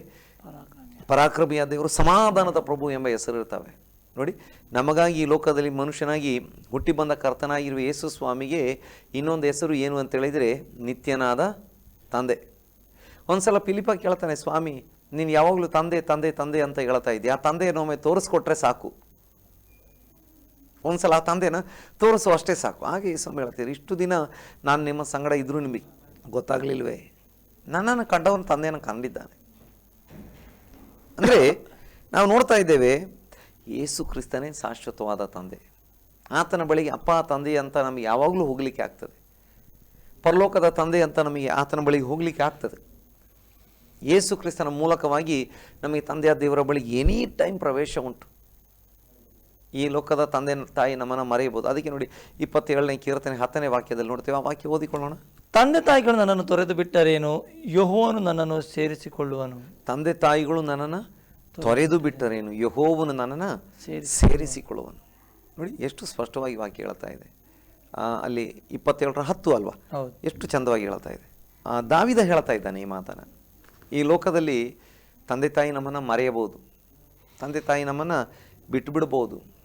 ಪರಾಕ್ರಮಿಯ ದೇವರು ಸಮಾಧಾನದ ಪ್ರಭು ಎಂಬ ಹೆಸರು ಇರ್ತವೆ ನೋಡಿ, ನಮಗಾಗಿ ಈ ಲೋಕದಲ್ಲಿ ಮನುಷ್ಯನಾಗಿ ಹುಟ್ಟಿ ಬಂದ ಕರ್ತನಾಗಿರುವ ಯೇಸು ಸ್ವಾಮಿಗೆ ಇನ್ನೊಂದು ಹೆಸರು ಏನು ಅಂತ ಹೇಳಿದರೆ ನಿತ್ಯನಾದ ತಂದೆ. ಒಂದು ಸಲ ಪಿಲಿಪ ಕೇಳ್ತಾನೆ, ಸ್ವಾಮಿ, ನೀನು ಯಾವಾಗಲೂ ತಂದೆ ತಂದೆ ತಂದೆ ಅಂತ ಹೇಳ್ತಾ ಇದ್ದೀಯ ಆ ತಂದೆಯನ್ನೊಮ್ಮೆ ತೋರಿಸ್ಕೊಟ್ರೆ ಸಾಕು. ಒಂದ್ಸಲ ಆ ತಂದೆನ ತೋರಿಸು, ಅಷ್ಟೇ ಸಾಕು. ಹಾಗೆ ಸಮಯ ಹೇಳ್ತೀರಿ, ಇಷ್ಟು ದಿನ ನಾನು ನಿಮ್ಮ ಸಂಗಡ ಇದ್ರೂ ನಿಮಗೆ ಗೊತ್ತಾಗಲಿಲ್ವೇ? ನನ್ನನ್ನು ಕಂಡವನ ತಂದೆಯನ್ನು ಕಂಡಿದ್ದಾನೆ. ಅಂದರೆ, ನಾವು ನೋಡ್ತಾ ಇದ್ದೇವೆ, ಯೇಸು ಕ್ರಿಸ್ತನೇ ಶಾಶ್ವತವಾದ ತಂದೆ. ಆತನ ಬಳಿಗೆ, ಅಪ್ಪ, ತಂದೆ ಅಂತ ನಮಗೆ ಯಾವಾಗಲೂ ಹೋಗಲಿಕ್ಕೆ ಆಗ್ತದೆ. ಪರಲೋಕದ ತಂದೆ ಅಂತ ನಮಗೆ ಆತನ ಬಳಿಗೆ ಹೋಗಲಿಕ್ಕೆ ಆಗ್ತದೆ. ಯೇಸು ಕ್ರಿಸ್ತನ ಮೂಲಕವಾಗಿ ನಮಗೆ ತಂದೆಯ ದೇವರ ಬಳಿ ಎನಿ ಟೈಮ್ ಪ್ರವೇಶ ಉಂಟು. ಈ ಲೋಕದ ತಂದೆ ತಾಯಿ ನಮ್ಮನ್ನು ಮರೆಯಬಹುದು. ಅದಕ್ಕೆ ನೋಡಿ ಇಪ್ಪತ್ತೇಳನೇ ಕೀರ್ತನೆ ಹತ್ತನೇ ವಾಕ್ಯದಲ್ಲಿ ನೋಡ್ತೇವೆ. ಆ ವಾಕ್ಯ ಓದಿಕೊಳ್ಳೋಣ. ತಂದೆ ತಾಯಿಗಳು ನನ್ನನ್ನು ತೊರೆದು ಬಿಟ್ಟರೇನು? ಯಹೋವನು ನನ್ನನ್ನು ಸೇರಿಸಿಕೊಳ್ಳುವನು. ತಂದೆ ತಾಯಿಗಳು ನನ್ನನ್ನು ತೊರೆದು ಬಿಟ್ಟರೇನು? ಯಹೋವನು ನನ್ನನ್ನು ಸೇರಿಸಿ- ಸೇರಿಸಿಕೊಳ್ಳುವನು. ನೋಡಿ ಎಷ್ಟು ಸ್ಪಷ್ಟವಾಗಿ ವಾಕ್ಯ ಹೇಳ್ತಾ ಇದೆ. ಅಲ್ಲಿ ಇಪ್ಪತ್ತೇಳರ ಹತ್ತು ಅಲ್ವಾ? ಎಷ್ಟು ಚಂದವಾಗಿ ಹೇಳ್ತಾ ಇದೆ. ಆ, ದಾವಿದ ಹೇಳ್ತಾ ಇದ್ದಾನೆ ಈ ಮಾತನ್ನು. ಈ ಲೋಕದಲ್ಲಿ ತಂದೆ ತಾಯಿ ನಮ್ಮನ್ನು ಮರೆಯಬಹುದು. ತಂದೆ ತಾಯಿ ನಮ್ಮನ್ನು ಬಿಟ್ಟು ಬಿಡ್ಬೋದು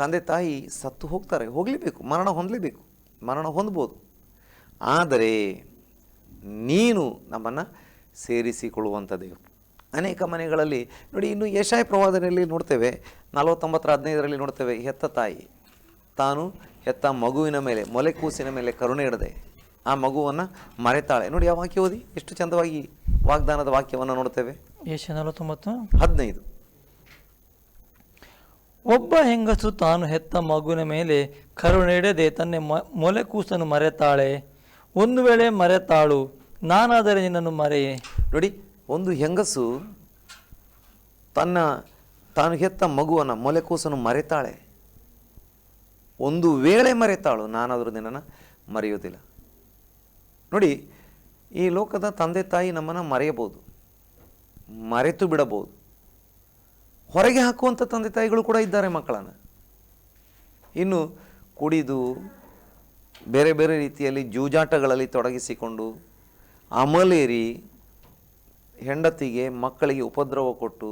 ತಂದೆ ತಾಯಿ ಸತ್ತು ಹೋಗ್ತಾರೆ ಹೋಗಲೇಬೇಕು ಮರಣ ಹೊಂದಲೇಬೇಕು ಮರಣ ಹೊಂದ್ಬೋದು. ಆದರೆ ನೀನು ನಮ್ಮನ್ನು ಸೇರಿಸಿಕೊಳ್ಳುವಂಥ ದೇವರು. ಅನೇಕ ಮನೆಗಳಲ್ಲಿ ನೋಡಿ ಇನ್ನು ಯಶಾಯ ಪ್ರವಾದನೆಯಲ್ಲಿ ನೋಡ್ತೇವೆ ನಲವತ್ತೊಂಬತ್ತರ ಹದಿನೈದರಲ್ಲಿ ನೋಡ್ತೇವೆ ಹೆತ್ತ ತಾಯಿ ತಾನು ಹೆತ್ತ ಮಗುವಿನ ಮೇಲೆ ಮೊಲೆ ಕೂಸಿನ ಮೇಲೆ ಕರುಣೆ ಇಡದೆ ಆ ಮಗುವನ್ನು ಮರೆತಾಳೆ. ನೋಡಿ ಆ ವಾಕ್ಯ ಓದಿ ಎಷ್ಟು ಚಂದವಾಗಿ ವಾಗ್ದಾನದ ವಾಕ್ಯವನ್ನು ನೋಡ್ತೇವೆ. ಯಶ ನಲವತ್ತೊಂಬತ್ತು. ಹದಿನೈದು. ಒಬ್ಬ ಹೆಂಗಸು ತಾನು ಹೆತ್ತ ಮಗುವಿನ ಮೇಲೆ ಕರುಣೆಡದೆ ತನ್ನ ಮ, ಮೊಲೆ ಕೂಸನ್ನು ಮರೆತಾಳೆ. ಒಂದು ವೇಳೆ ಮರೆತಾಳು, ನಾನಾದರೆ ನಿನ್ನನ್ನು ಮರೆಯೇ. ನೋಡಿ, ಒಂದು ಹೆಂಗಸು ತನ್ನ ತಾನು ಹೆತ್ತ ಮಗುವನ್ನು ಮೊಲೆ ಕೂಸನ್ನು ಮರೆತಾಳೆ. ಒಂದು ವೇಳೆ ಮರೆತಾಳು, ನಾನಾದರೂ ನಿನ್ನನ್ನು ಮರೆಯೋದಿಲ್ಲ ನೋಡಿ, ಈ ಲೋಕದ ತಂದೆ ತಾಯಿ ನಮ್ಮನ್ನು ಮರೆಯಬಹುದು, ಮರೆತು ಬಿಡಬಹುದು. ಹೊರಗೆ ಹಾಕುವಂಥ ತಂದೆ ತಾಯಿಗಳು ಕೂಡ ಇದ್ದಾರೆ ಮಕ್ಕಳನ್ನು. ಇನ್ನು ಕುಡಿದು ಬೇರೆ ಬೇರೆ ರೀತಿಯಲ್ಲಿ ಜೂಜಾಟಗಳಲ್ಲಿ ತೊಡಗಿಸಿಕೊಂಡು ಅಮಲೇರಿ ಹೆಂಡತಿಗೆ ಮಕ್ಕಳಿಗೆ ಉಪದ್ರವ ಕೊಟ್ಟು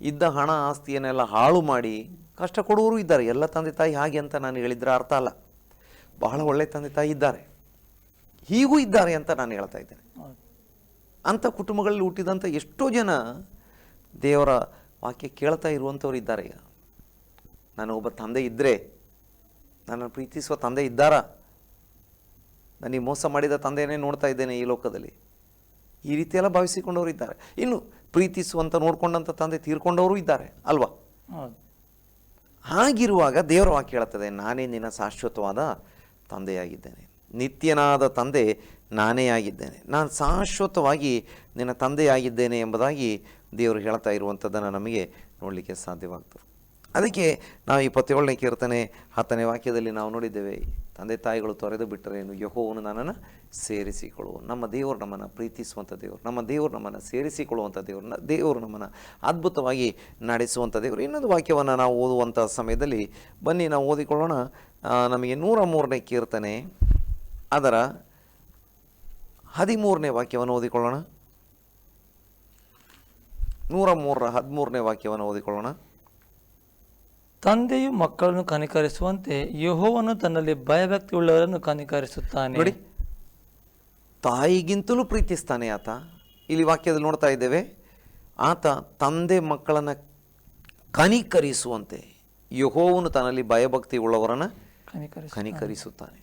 ಇದ್ದ ಹಣ ಆಸ್ತಿಯನ್ನೆಲ್ಲ ಹಾಳು ಮಾಡಿ ಕಷ್ಟ ಕೊಡುವವರು ಇದ್ದಾರೆ. ಎಲ್ಲ ತಂದೆ ತಾಯಿ ಹಾಗೆ ಅಂತ ನಾನು ಹೇಳಿದ್ರೆ ಅರ್ಥ ಅಲ್ಲ. ಬಹಳ ಒಳ್ಳೆ ತಂದೆ ತಾಯಿ ಇದ್ದಾರೆ. ಹೀಗೂ ಇದ್ದಾರೆ ಅಂತ ನಾನು ಹೇಳ್ತಾ ಇದ್ದೇನೆ. ಅಂಥ ಕುಟುಂಬಗಳಲ್ಲಿ ಹುಟ್ಟಿದಂಥ ಎಷ್ಟೋ ಜನ ದೇವರ ವಾಕ್ಯ ಕೇಳ್ತಾ ಇರುವಂಥವ್ರು ಇದ್ದಾರೆ ಈಗ. ನಾನು ಒಬ್ಬ ತಂದೆ ಇದ್ದರೆ ನನ್ನನ್ನು ಪ್ರೀತಿಸುವ ತಂದೆ ಇದ್ದಾರಾ? ನನಗೆ ಮೋಸ ಮಾಡಿದ ತಂದೆಯೇ ನೋಡ್ತಾ ಇದ್ದೇನೆ ಈ ಲೋಕದಲ್ಲಿ. ಈ ರೀತಿಯೆಲ್ಲ ಭಾವಿಸಿಕೊಂಡವರು ಇದ್ದಾರೆ. ಇನ್ನು ಪ್ರೀತಿಸುವಂತ ನೋಡ್ಕೊಂಡಂಥ ತಂದೆ ತೀರ್ಕೊಂಡವರು ಇದ್ದಾರೆ ಅಲ್ವಾ? ಹಾಗಿರುವಾಗ ದೇವರ ವಾಕ್ಯ ಹೇಳುತ್ತದೆ ನಾನೇ ನಿನ್ನ ಶಾಶ್ವತವಾದ ತಂದೆಯಾಗಿದ್ದೇನೆ. ನಿತ್ಯನಾದ ತಂದೆ ನಾನೇ ಆಗಿದ್ದೇನೆ. ನಾನು ಶಾಶ್ವತವಾಗಿ ನಿನ್ನ ತಂದೆಯಾಗಿದ್ದೇನೆ ಎಂಬುದಾಗಿ ದೇವರು ಹೇಳ್ತಾ ಇರುವಂಥದ್ದನ್ನು ನಮಗೆ ನೋಡಲಿಕ್ಕೆ ಸಾಧ್ಯವಾಗ್ತದೆ ಅದಕ್ಕೆ ನಾವು ಇಪ್ಪತ್ತೇಳನೇ ಕೀರ್ತನೆ ಹತ್ತನೇ ವಾಕ್ಯದಲ್ಲಿ ನಾವು ನೋಡಿದ್ದೇವೆ, ತಂದೆ ತಾಯಿಗಳು ತೊರೆದು ಬಿಟ್ಟರೇನು ಯಹೋವನ್ನು ನನ್ನನ್ನು ಸೇರಿಸಿಕೊಳ್ಳುವ ನಮ್ಮ ದೇವರು ನಮ್ಮನ್ನು ಪ್ರೀತಿಸುವಂಥ ದೇವರು, ನಮ್ಮ ದೇವರು ನಮ್ಮನ್ನು ಸೇರಿಸಿಕೊಳ್ಳುವಂಥ ದೇವರು, ನ- ದೇವರು ನಮ್ಮನ್ನು ಅದ್ಭುತವಾಗಿ ನಡೆಸುವಂಥ ದೇವರು. ಇನ್ನೊಂದು ವಾಕ್ಯವನ್ನು ನಾವು ಓದುವಂಥ ಸಮಯದಲ್ಲಿ ಬನ್ನಿ, ನಾವು ಓದಿಕೊಳ್ಳೋಣ ನಮಗೆ ನೂರ ಮೂರನೇ ಕೀರ್ತನೆ, ಅದರ ಹದಿಮೂರನೇ ವಾಕ್ಯವನ್ನು ಓದಿಕೊಳ್ಳೋಣ. ನೂರ ಮೂರರ ಹದಿಮೂರನೇ ವಾಕ್ಯವನ್ನು ಓದಿಕೊಳ್ಳೋಣ. ತಂದೆಯು ಮಕ್ಕಳನ್ನು ಕನಿಕರಿಸುವಂತೆ ಯಹೋವನು ತನ್ನಲ್ಲಿ ಭಯಭಕ್ತಿ ಉಳ್ಳವರನ್ನು ಕನಿಕರಿಸುತ್ತಾನೆ. ನೋಡಿ ತಾಯಿಗಿಂತಲೂ ಪ್ರೀತಿಸ್ತಾನೆ ಆತ. ಇಲ್ಲಿ ವಾಕ್ಯದಲ್ಲಿ ನೋಡ್ತಾ ಇದ್ದೇವೆ ಆತ ತಂದೆ ಮಕ್ಕಳನ್ನು ಕನಿಕರಿಸುವಂತೆ ಯಹೋವನು ತನ್ನಲ್ಲಿ ಭಯಭಕ್ತಿ ಉಳ್ಳವರನ್ನು ಕನಿಕರಿಸು ಕನಿಕರಿಸುತ್ತಾನೆ.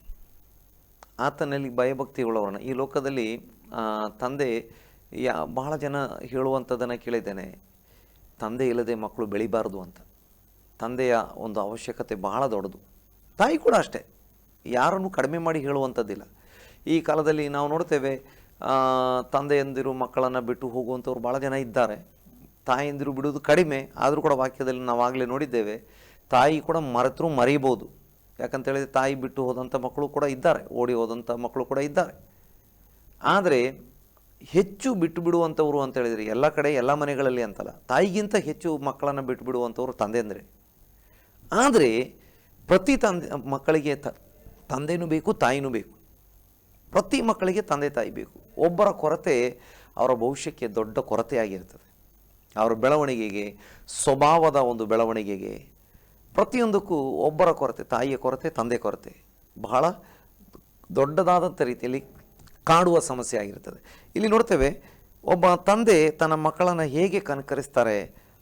ಆತನಲ್ಲಿ ಭಯಭಕ್ತಿ ಉಳ್ಳವರನ್ನು ಈ ಲೋಕದಲ್ಲಿ ಆ, ತಂದೆ ಯಾ ಬಹಳ ಜನ ಹೇಳುವಂಥದ್ದನ್ನು ಕೇಳಿದ್ದೇನೆ. ತಂದೆ ಇಲ್ಲದೆ ಮಕ್ಕಳು ಬೆಳಿಬಾರ್ದು ಅಂತ. ತಂದೆಯ ಒಂದು ಅವಶ್ಯಕತೆ ಬಹಳ ದೊಡ್ಡದು. ತಾಯಿ ಕೂಡ ಅಷ್ಟೇ. ಯಾರನ್ನು ಕಡಿಮೆ ಮಾಡಿ ಹೇಳುವಂಥದ್ದಿಲ್ಲ. ಈ ಕಾಲದಲ್ಲಿ ನಾವು ನೋಡ್ತೇವೆ ತಂದೆಯಂದಿರು ಮಕ್ಕಳನ್ನು ಬಿಟ್ಟು ಹೋಗುವಂಥವ್ರು ಭಾಳ ಜನ ಇದ್ದಾರೆ. ತಾಯಿಯಂದಿರು ಬಿಡುವುದು ಕಡಿಮೆ, ಆದರೂ ಕೂಡ ವಾಕ್ಯದಲ್ಲಿ ನಾವು ಆಗಲೇ ನೋಡಿದ್ದೇವೆ, ತಾಯಿ ಕೂಡ ಮರೆತರೂ ಮರೀಬೋದು. ಯಾಕಂತ ಹೇಳಿದ್ರೆ ತಾಯಿ ಬಿಟ್ಟು ಹೋದಂಥ ಮಕ್ಕಳು ಕೂಡ ಇದ್ದಾರೆ, ಓಡಿ ಹೋದಂಥ ಮಕ್ಕಳು ಕೂಡ ಇದ್ದಾರೆ. ಆದರೆ ಹೆಚ್ಚು ಬಿಟ್ಟು ಬಿಡುವಂಥವ್ರು ಅಂತ ಹೇಳಿದರೆ. ಎಲ್ಲ ಕಡೆ, ಎಲ್ಲ ಮನೆಗಳಲ್ಲಿ ಅಂತಲ್ಲ. ತಾಯಿಗಿಂತ ಹೆಚ್ಚು ಮಕ್ಕಳನ್ನು ಬಿಟ್ಟು ಬಿಡುವಂಥವ್ರು ತಂದೆ ಅಂದರೆ. ಆದರೆ, ಪ್ರತಿ ತಂದೆ, ಮಕ್ಕಳಿಗೆ ತ ತಂದೆಯೂ ಬೇಕು, ತಾಯಿನೂ ಬೇಕು. ಪ್ರತಿ ಮಕ್ಕಳಿಗೆ ತಂದೆ, ತಾಯಿ ಬೇಕು. ಒಬ್ಬರ ಕೊರತೆ ಅವರ ಭವಿಷ್ಯಕ್ಕೆ ದೊಡ್ಡ ಕೊರತೆಯಾಗಿರ್ತದೆ ಅವರ ಬೆಳವಣಿಗೆಗೆ, ಸ್ವಭಾವದ ಒಂದು ಬೆಳವಣಿಗೆಗೆ ಪ್ರತಿಯೊಂದಕ್ಕೂ ಒಬ್ಬರ ಕೊರತೆ, ತಾಯಿಯ ಕೊರತೆ, ತಂದೆ ಕೊರತೆ ಬಹಳ ದೊಡ್ಡದಾದಂಥ ರೀತಿಯಲ್ಲಿ ಕಾಡುವ ಸಮಸ್ಯೆ ಆಗಿರ್ತದೆ ಇಲ್ಲಿ ನೋಡ್ತೇವೆ, ಒಬ್ಬ ತಂದೆ ತನ್ನ ಮಕ್ಕಳನ್ನು ಹೇಗೆ ಕನಕರಿಸ್ತಾರೆ,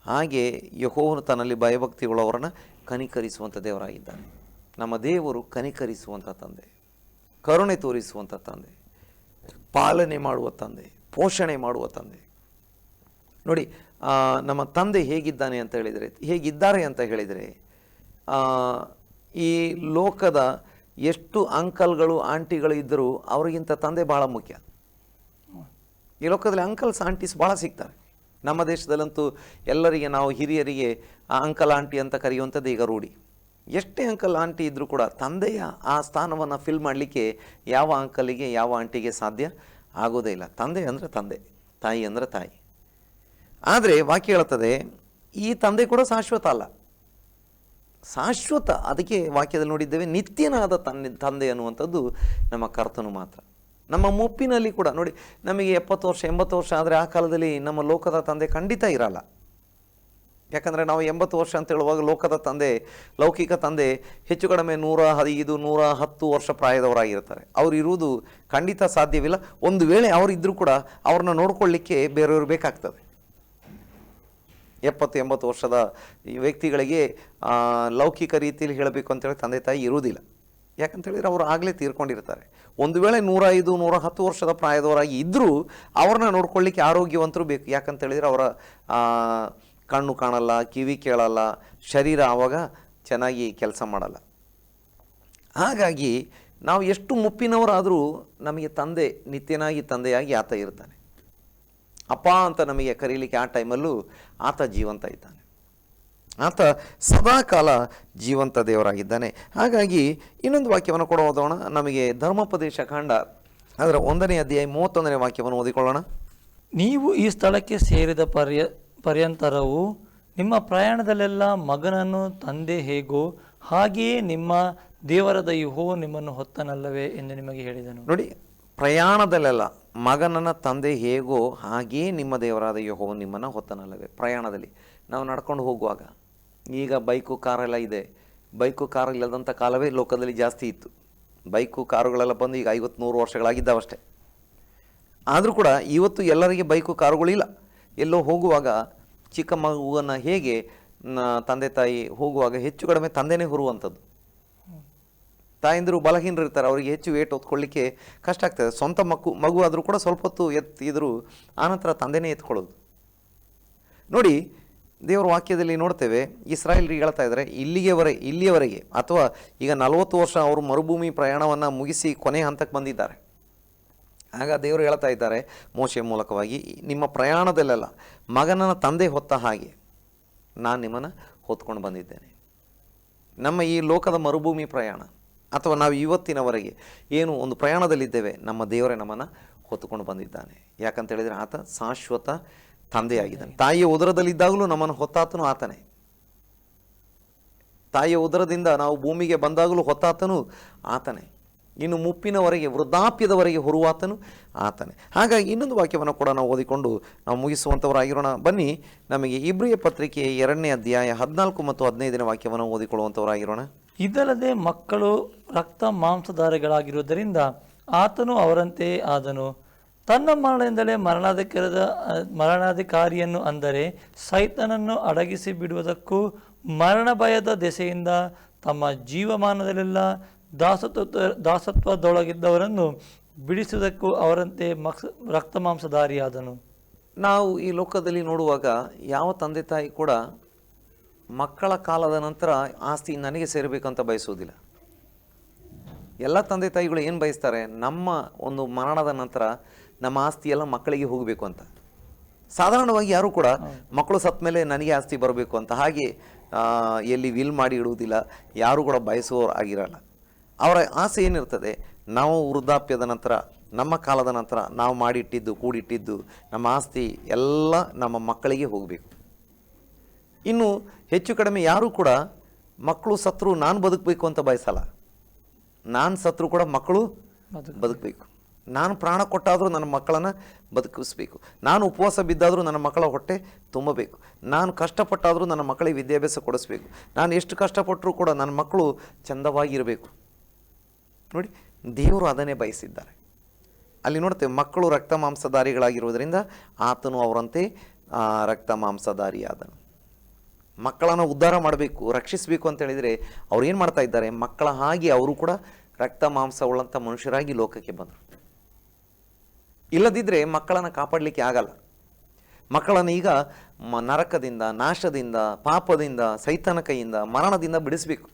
ಹಾಗೆ ಯಹೋವನು ತನ್ನಲ್ಲಿ ಭಯಭಕ್ತಿ ಉಳ್ಳವರನ್ನು ಕನಿಕರಿಸುವಂಥ ದೇವರಾಗಿದ್ದಾನೆ. ನಮ್ಮ ದೇವರು ಕನಿಕರಿಸುವಂಥ ತಂದೆ, ಕರುಣೆ ತೋರಿಸುವಂಥ ತಂದೆ, ಪಾಲನೆ ಮಾಡುವ ತಂದೆ, ಪೋಷಣೆ ಮಾಡುವ ತಂದೆ. ನೋಡಿ ನಮ್ಮ ತಂದೆ ಹೇಗಿದ್ದಾನೆ ಅಂತ ಹೇಳಿದರೆ, ಹೇಗಿದ್ದಾರೆ ಅಂತ ಹೇಳಿದರೆ ಈ ಲೋಕದ ಎಷ್ಟು ಅಂಕಲ್ಗಳು, ಆಂಟಿಗಳು ಇದ್ದರೂ ಅವರಿಗಿಂತ ತಂದೆ ಭಾಳ ಮುಖ್ಯ. ಈ ಲೋಕದಲ್ಲಿ ಅಂಕಲ್ಸ್, ಆಂಟೀಸ್ ಭಾಳ ಸಿಗ್ತಾರೆ. ನಮ್ಮ ದೇಶದಲ್ಲಂತೂ ಎಲ್ಲರಿಗೆ ನಾವು ಹಿರಿಯರಿಗೆ ಆ ಅಂಕಲ್, ಆಂಟಿ ಅಂತ ಕರೆಯುವಂಥದ್ದು ಈಗ ರೂಢಿ. ಎಷ್ಟೇ ಅಂಕಲ್, ಆಂಟಿ ಇದ್ದರೂ ಕೂಡ ತಂದೆಯ ಆ ಸ್ಥಾನವನ್ನು ಫಿಲ್ ಮಾಡಲಿಕ್ಕೆ ಯಾವ ಅಂಕಲಿಗೆ, ಯಾವ ಆಂಟಿಗೆ ಸಾಧ್ಯ? ಆಗೋದೇ ಇಲ್ಲ. ತಂದೆ ಅಂದರೆ ತಂದೆ, ತಾಯಿ ಅಂದರೆ ತಾಯಿ. ಆದರೆ ವಾಕ್ಯ ಹೇಳುತ್ತದೆ, ಈ ತಂದೆ ಕೂಡ ಶಾಶ್ವತ ಅಲ್ಲ. ಶಾಶ್ವತ, ಅದಕ್ಕೆ ವಾಕ್ಯದಲ್ಲಿ ನೋಡಿದ್ದೇವೆ, ನಿತ್ಯನಾದ ತಂದೆ ತಂದೆ ಅನ್ನುವಂಥದ್ದು ನಮ್ಮ ಕರ್ತನು ಮಾತ್ರ. ನಮ್ಮ ಮುಪ್ಪಿನಲ್ಲಿ ಕೂಡ, ನೋಡಿ, ನಮಗೆ ಎಪ್ಪತ್ತು ವರ್ಷ, ಎಂಬತ್ತು ವರ್ಷ ಆದರೆ ಆ ಕಾಲದಲ್ಲಿ ನಮ್ಮ ಲೋಕದ ತಂದೆ ಖಂಡಿತ ಇರಲ್ಲ. ಯಾಕಂದರೆ ನಾವು ಎಂಬತ್ತು ವರ್ಷ ಅಂತ ಹೇಳುವಾಗ ಲೋಕದ ತಂದೆ, ಲೌಕಿಕ ತಂದೆ, ಹೆಚ್ಚು ಕಡಿಮೆ ನೂರ ಐದು, ನೂರ ಹತ್ತು ವರ್ಷ ಪ್ರಾಯದವರಾಗಿರ್ತಾರೆ. ಅವರು ಇರುವುದು ಖಂಡಿತ ಸಾಧ್ಯವಿಲ್ಲ. ಒಂದು ವೇಳೆ ಅವರಿದ್ದರೂ ಕೂಡ, ಅವ್ರನ್ನ ನೋಡ್ಕೊಳ್ಳಿಕ್ಕೆ ಬೇರೆಯವರು ಬೇಕಾಗ್ತದೆ. ಎಪ್ಪತ್ತು ಎಂಬತ್ತು ವರ್ಷದ ವ್ಯಕ್ತಿಗಳಿಗೆ ಲೌಕಿಕ ರೀತಿಯಲ್ಲಿ ಹೇಳಬೇಕು ಅಂತೇಳಿ ತಂದೆ ತಾಯಿ ಇರುವುದಿಲ್ಲ. ಯಾಕಂತ ಹೇಳಿದ್ರೆ ಅವರು ಆಗಲೇ ತೀರ್ಕೊಂಡಿರ್ತಾರೆ. ಒಂದು ವೇಳೆ ನೂರ ಐದು ನೂರ ಹತ್ತು ವರ್ಷದ ಪ್ರಾಯದವರಾಗಿ ಇದ್ದರೂ ಅವ್ರನ್ನ ನೋಡ್ಕೊಳ್ಳಿಕ್ಕೆ ಆರೋಗ್ಯವಂತರು ಬೇಕು. ಯಾಕಂತ ಹೇಳಿದ್ರೆ ಅವರ ಕಣ್ಣು ಕಾಣಲ್ಲ, ಕಿವಿ ಕೇಳಲ್ಲ, ಶರೀರ ಆವಾಗ ಚೆನ್ನಾಗಿ ಕೆಲಸ ಮಾಡಲ್ಲ. ಹಾಗಾಗಿ ನಾವು ಎಷ್ಟು ಮುಪ್ಪಿನವರಾದರೂ ನಮಗೆ ತಂದೆ, ನಿತ್ಯನಾಗಿ ತಂದೆಯಾಗಿ ಆತ ಇರ್ತಾನೆ. ಅಪ್ಪ ಅಂತ ನಮಗೆ ಕರೀಲಿಕ್ಕೆ ಆ ಟೈಮಲ್ಲೂ ಆತ ಜೀವಂತ ಇದ್ದಾನೆ. ಆತ ಸದಾಕಾಲ ಜೀವಂತ ದೇವರಾಗಿದ್ದಾನೆ. ಹಾಗಾಗಿ ಇನ್ನೊಂದು ವಾಕ್ಯವನ್ನು ಕೂಡ ಓದೋಣ. ನಮಗೆ ಧರ್ಮೋಪದೇಶ ಕಾಂಡ ಅದರ ಒಂದನೇ ಅಧ್ಯಾಯ ಮೂವತ್ತೊಂದನೇ ವಾಕ್ಯವನ್ನು ಓದಿಕೊಳ್ಳೋಣ. ನೀವು ಈ ಸ್ಥಳಕ್ಕೆ ಸೇರಿದ ಪರ್ಯ ಪರ್ಯಂತರವು ನಿಮ್ಮ ಪ್ರಯಾಣದಲ್ಲೆಲ್ಲ ಮಗನನ್ನು ತಂದೆ ಹೇಗೋ ಹಾಗೆಯೇ ನಿಮ್ಮ ದೇವರದ ಯಹೋ ನಿಮ್ಮನ್ನು ಹೊತ್ತನಲ್ಲವೇ ಎಂದು ನಿಮಗೆ ಹೇಳಿದನು. ನೋಡಿ ಪ್ರಯಾಣದಲ್ಲೆಲ್ಲ ಮಗನನ್ನು ತಂದೆ ಹೇಗೋ ಹಾಗೆಯೇ ನಿಮ್ಮ ದೇವರಾದ ಯಹೋ ನಿಮ್ಮನ್ನು ಹೊತ್ತನಲ್ಲವೇ? ಪ್ರಯಾಣದಲ್ಲಿ. ನಾವು ನಡ್ಕೊಂಡು ಹೋಗುವಾಗ. ಈಗ ಬೈಕು ಕಾರೆಲ್ಲ ಇದೆ. ಬೈಕು ಕಾರ್ ಇಲ್ಲದಂಥ ಕಾಲವೇ ಲೋಕದಲ್ಲಿ ಜಾಸ್ತಿ ಇತ್ತು. ಬೈಕು ಕಾರುಗಳೆಲ್ಲ ಬಂದು ಈಗ ಐವತ್ತು ನೂರು ವರ್ಷಗಳಾಗಿದ್ದಾವಷ್ಟೇ. ಆದರೂ ಕೂಡ ಇವತ್ತು ಎಲ್ಲರಿಗೆ ಬೈಕು ಕಾರುಗಳಿಲ್ಲ ಎಲ್ಲೋ ಹೋಗುವಾಗ ಚಿಕ್ಕ ಮಗುವನ್ನು ಹೇಗೆ ತಂದೆ ತಾಯಿ ಹೋಗುವಾಗ ಹೆಚ್ಚು ಕಡಿಮೆ ತಂದೆನೇ ಹೊರುವಂಥದ್ದು. ತಾಯಂದಿರು ಬಲಹೀನರು ಇರ್ತಾರೆ, ಅವರಿಗೆ ಹೆಚ್ಚು ವೇಟ್ ಹೊತ್ಕೊಳ್ಳಿಕ್ಕೆ ಕಷ್ಟ ಆಗ್ತದೆ. ಸ್ವಂತ ಮಕ್ಕು ಮಗು ಆದರೂ ಕೂಡ ಸ್ವಲ್ಪ ಹೊತ್ತು ಎತ್ತಿದ್ರು ಆನಂತರ ತಂದೆನೇ ಎತ್ಕೊಳ್ಳೋದು. ನೋಡಿ, ದೇವರ ವಾಕ್ಯದಲ್ಲಿ ನೋಡ್ತೇವೆ, ಇಸ್ರಾಯೇಲ್ರಿಗೆ ಹೇಳ್ತಾ ಇದ್ದಾರೆ, ಇಲ್ಲಿಗೆವರೆ, ಇಲ್ಲಿಯವರೆಗೆ, ಅಥವಾ ಈಗ ನಲವತ್ತು ವರ್ಷ ಅವರು ಮರುಭೂಮಿ ಪ್ರಯಾಣವನ್ನು ಮುಗಿಸಿ ಕೊನೆ ಹಂತಕ್ಕೆ ಬಂದಿದ್ದಾರೆ. ಆಗ ದೇವರು ಹೇಳ್ತಾ ಇದ್ದಾರೆ ಮೋಶೆ ಮೂಲಕವಾಗಿ, ನಿಮ್ಮ ಪ್ರಯಾಣದಲ್ಲೆಲ್ಲ ಮಗನನ್ನ ತಂದೆ ಹೊತ್ತ ಹಾಗೆ ನಾನು ನಿಮ್ಮನ್ನು ಹೊತ್ಕೊಂಡು ಬಂದಿದ್ದೇನೆ. ನಮ್ಮ ಈ ಲೋಕದ ಮರುಭೂಮಿ ಪ್ರಯಾಣ ಅಥವಾ ನಾವು ಇವತ್ತಿನವರೆಗೆ ಏನು ಒಂದು ಪ್ರಯಾಣದಲ್ಲಿದ್ದೇವೆ, ನಮ್ಮ ದೇವರೇ ನಮ್ಮನ್ನು ಹೊತ್ತುಕೊಂಡು ಬಂದಿದ್ದಾನೆ. ಯಾಕಂತ ಹೇಳಿದರೆ ಆತ ಶಾಶ್ವತ ತಂದೆಯಾಗಿದ್ದಾನೆ. ತಾಯಿಯ ಉದರದಲ್ಲಿದ್ದಾಗಲೂ ನಮ್ಮನ್ನು ಹೊತ್ತಾತನು ಆತನೇ. ತಾಯಿಯ ಉದರದಿಂದ ನಾವು ಭೂಮಿಗೆ ಬಂದಾಗಲೂ ಹೊತ್ತಾತನು ಆತನೇ. ಇನ್ನು ಮುಪ್ಪಿನವರೆಗೆ, ವೃದ್ಧಾಪ್ಯದವರೆಗೆ ಹೊರುವಾತನು ಆತನೇ. ಹಾಗಾಗಿ ಇನ್ನೊಂದು ವಾಕ್ಯವನ್ನು ಕೂಡ ನಾವು ಓದಿಕೊಂಡು ನಾವು ಮುಗಿಸುವಂಥವರಾಗಿರೋಣ. ಬನ್ನಿ, ನಮಗೆ ಇಬ್ರಿಯ ಪತ್ರಿಕೆ ಎರಡನೇ ಅಧ್ಯಾಯ ಹದಿನಾಲ್ಕು ಮತ್ತು ಹದಿನೈದನೇ ವಾಕ್ಯವನ್ನು ಓದಿಕೊಳ್ಳುವಂಥವರಾಗಿರೋಣ. ಇದಲ್ಲದೆ ಮಕ್ಕಳು ರಕ್ತ ಮಾಂಸಧಾರಿಗಳಾಗಿರುವುದರಿಂದ ಆತನು ಅವರಂತೆ ಆದನು. ತನ್ನ ಮರಣದಿಂದಲೇ ಮರಣಾಧಿಕಾರದ, ಮರಣಾಧಿಕಾರಿಯನ್ನು ಅಂದರೆ ಸೈತನನ್ನು ಅಡಗಿಸಿ ಬಿಡುವುದಕ್ಕೂ ಮರಣ ಭಯದ ದೆಸೆಯಿಂದ ತಮ್ಮ ಜೀವಮಾನದಲ್ಲೆಲ್ಲ ದಾಸತ್ವ ದಾಸತ್ವದೊಳಗಿದ್ದವರನ್ನು ಬಿಡಿಸುವುದಕ್ಕೂ ಅವರಂತೆ ಮಕ್ಸ ರಕ್ತ ಮಾಂಸಧಾರಿಯಾದನು. ನಾವು ಈ ಲೋಕದಲ್ಲಿ ನೋಡುವಾಗ ಯಾವ ತಂದೆ ತಾಯಿ ಕೂಡ ಮಕ್ಕಳ ಕಾಲದ ನಂತರ ಆಸ್ತಿ ನನಗೆ ಸೇರಬೇಕಂತ ಬಯಸುವುದಿಲ್ಲ. ಎಲ್ಲ ತಂದೆ ತಾಯಿಗಳು ಏನು ಬಯಸ್ತಾರೆ? ನಮ್ಮ ಒಂದು ಮರಣದ ನಂತರ ನಮ್ಮ ಆಸ್ತಿ ಎಲ್ಲ ಮಕ್ಕಳಿಗೆ ಹೋಗಬೇಕು ಅಂತ. ಸಾಧಾರಣವಾಗಿ ಯಾರು ಕೂಡ ಮಕ್ಕಳು ಸತ್ತ ಮೇಲೆ ನನಗೆ ಆಸ್ತಿ ಬರಬೇಕು ಅಂತ ಹಾಗೆ ಎಲ್ಲಿ ವಿಲ್ ಮಾಡಿ ಇಡುವುದಿಲ್ಲ. ಯಾರು ಕೂಡ ಬಯಸುವವರು ಆಗಿರಲ್ಲ ಅವರ ಆಸೆ ಏನಿರ್ತದೆ? ನಾವು ವೃದ್ಧಾಪ್ಯದ ನಂತರ ನಮ್ಮ ಕಾಲದ ನಂತರ ನಾವು ಮಾಡಿಟ್ಟಿದ್ದು ಕೂಡಿಟ್ಟಿದ್ದು ನಮ್ಮ ಆಸ್ತಿ ಎಲ್ಲ ನಮ್ಮ ಮಕ್ಕಳಿಗೆ ಹೋಗಬೇಕು. ಇನ್ನು ಹೆಚ್ಚು ಕಡಿಮೆ ಯಾರೂ ಕೂಡ ಮಕ್ಕಳು ಸತ್ರು ನಾನು ಬದುಕಬೇಕು ಅಂತ ಬಯಸಲ್ಲ. ನಾನು ಸತ್ರು ಕೂಡ ಮಕ್ಕಳು ಬದುಕಬೇಕು. ನಾನು ಪ್ರಾಣ ಕೊಟ್ಟಾದರೂ ನನ್ನ ಮಕ್ಕಳನ್ನು ಬದುಕಿಸ್ಬೇಕು. ನಾನು ಉಪವಾಸ ಬಿದ್ದಾದರೂ ನನ್ನ ಮಕ್ಕಳ ಹೊಟ್ಟೆ ತುಂಬಬೇಕು. ನಾನು ಕಷ್ಟಪಟ್ಟಾದರೂ ನನ್ನ ಮಕ್ಕಳಿಗೆ ವಿದ್ಯಾಭ್ಯಾಸ ಕೊಡಿಸ್ಬೇಕು. ನಾನು ಎಷ್ಟು ಕಷ್ಟಪಟ್ಟರೂ ಕೂಡ ನನ್ನ ಮಕ್ಕಳು ಚಂದವಾಗಿರಬೇಕು. ನೋಡಿ, ದೇವರು ಅದನ್ನೇ ಬಯಸಿದ್ದಾರೆ. ಅಲ್ಲಿ ನೋಡ್ತೇವೆ ಮಕ್ಕಳು ರಕ್ತ ಮಾಂಸಧಾರಿಗಳಾಗಿರುವುದರಿಂದ ಆತನು ಅವರಂತೆ ರಕ್ತ ಮಾಂಸಧಾರಿಯಾದನು. ಮಕ್ಕಳನ್ನು ಉದ್ಧಾರ ಮಾಡಬೇಕು, ರಕ್ಷಿಸಬೇಕು ಅಂತ ಹೇಳಿದರೆ ಅವ್ರು ಏನು ಮಾಡ್ತಾ ಇದ್ದಾರೆ, ಮಕ್ಕಳ ಹಾಗೆ ಅವರು ಕೂಡ ರಕ್ತ ಮಾಂಸ ಉಳ್ಳಂಥ ಮನುಷ್ಯರಾಗಿ ಲೋಕಕ್ಕೆ ಬಂದರು. ಇಲ್ಲದಿದ್ದರೆ ಮಕ್ಕಳನ್ನು ಕಾಪಾಡಲಿಕ್ಕೆ ಆಗಲ್ಲ. ಮಕ್ಕಳನ್ನು ಈಗ ನರಕದಿಂದ, ನಾಶದಿಂದ, ಪಾಪದಿಂದ, ಸೈತನ ಕೈಯಿಂದ, ಮರಣದಿಂದ ಬಿಡಿಸಬೇಕು.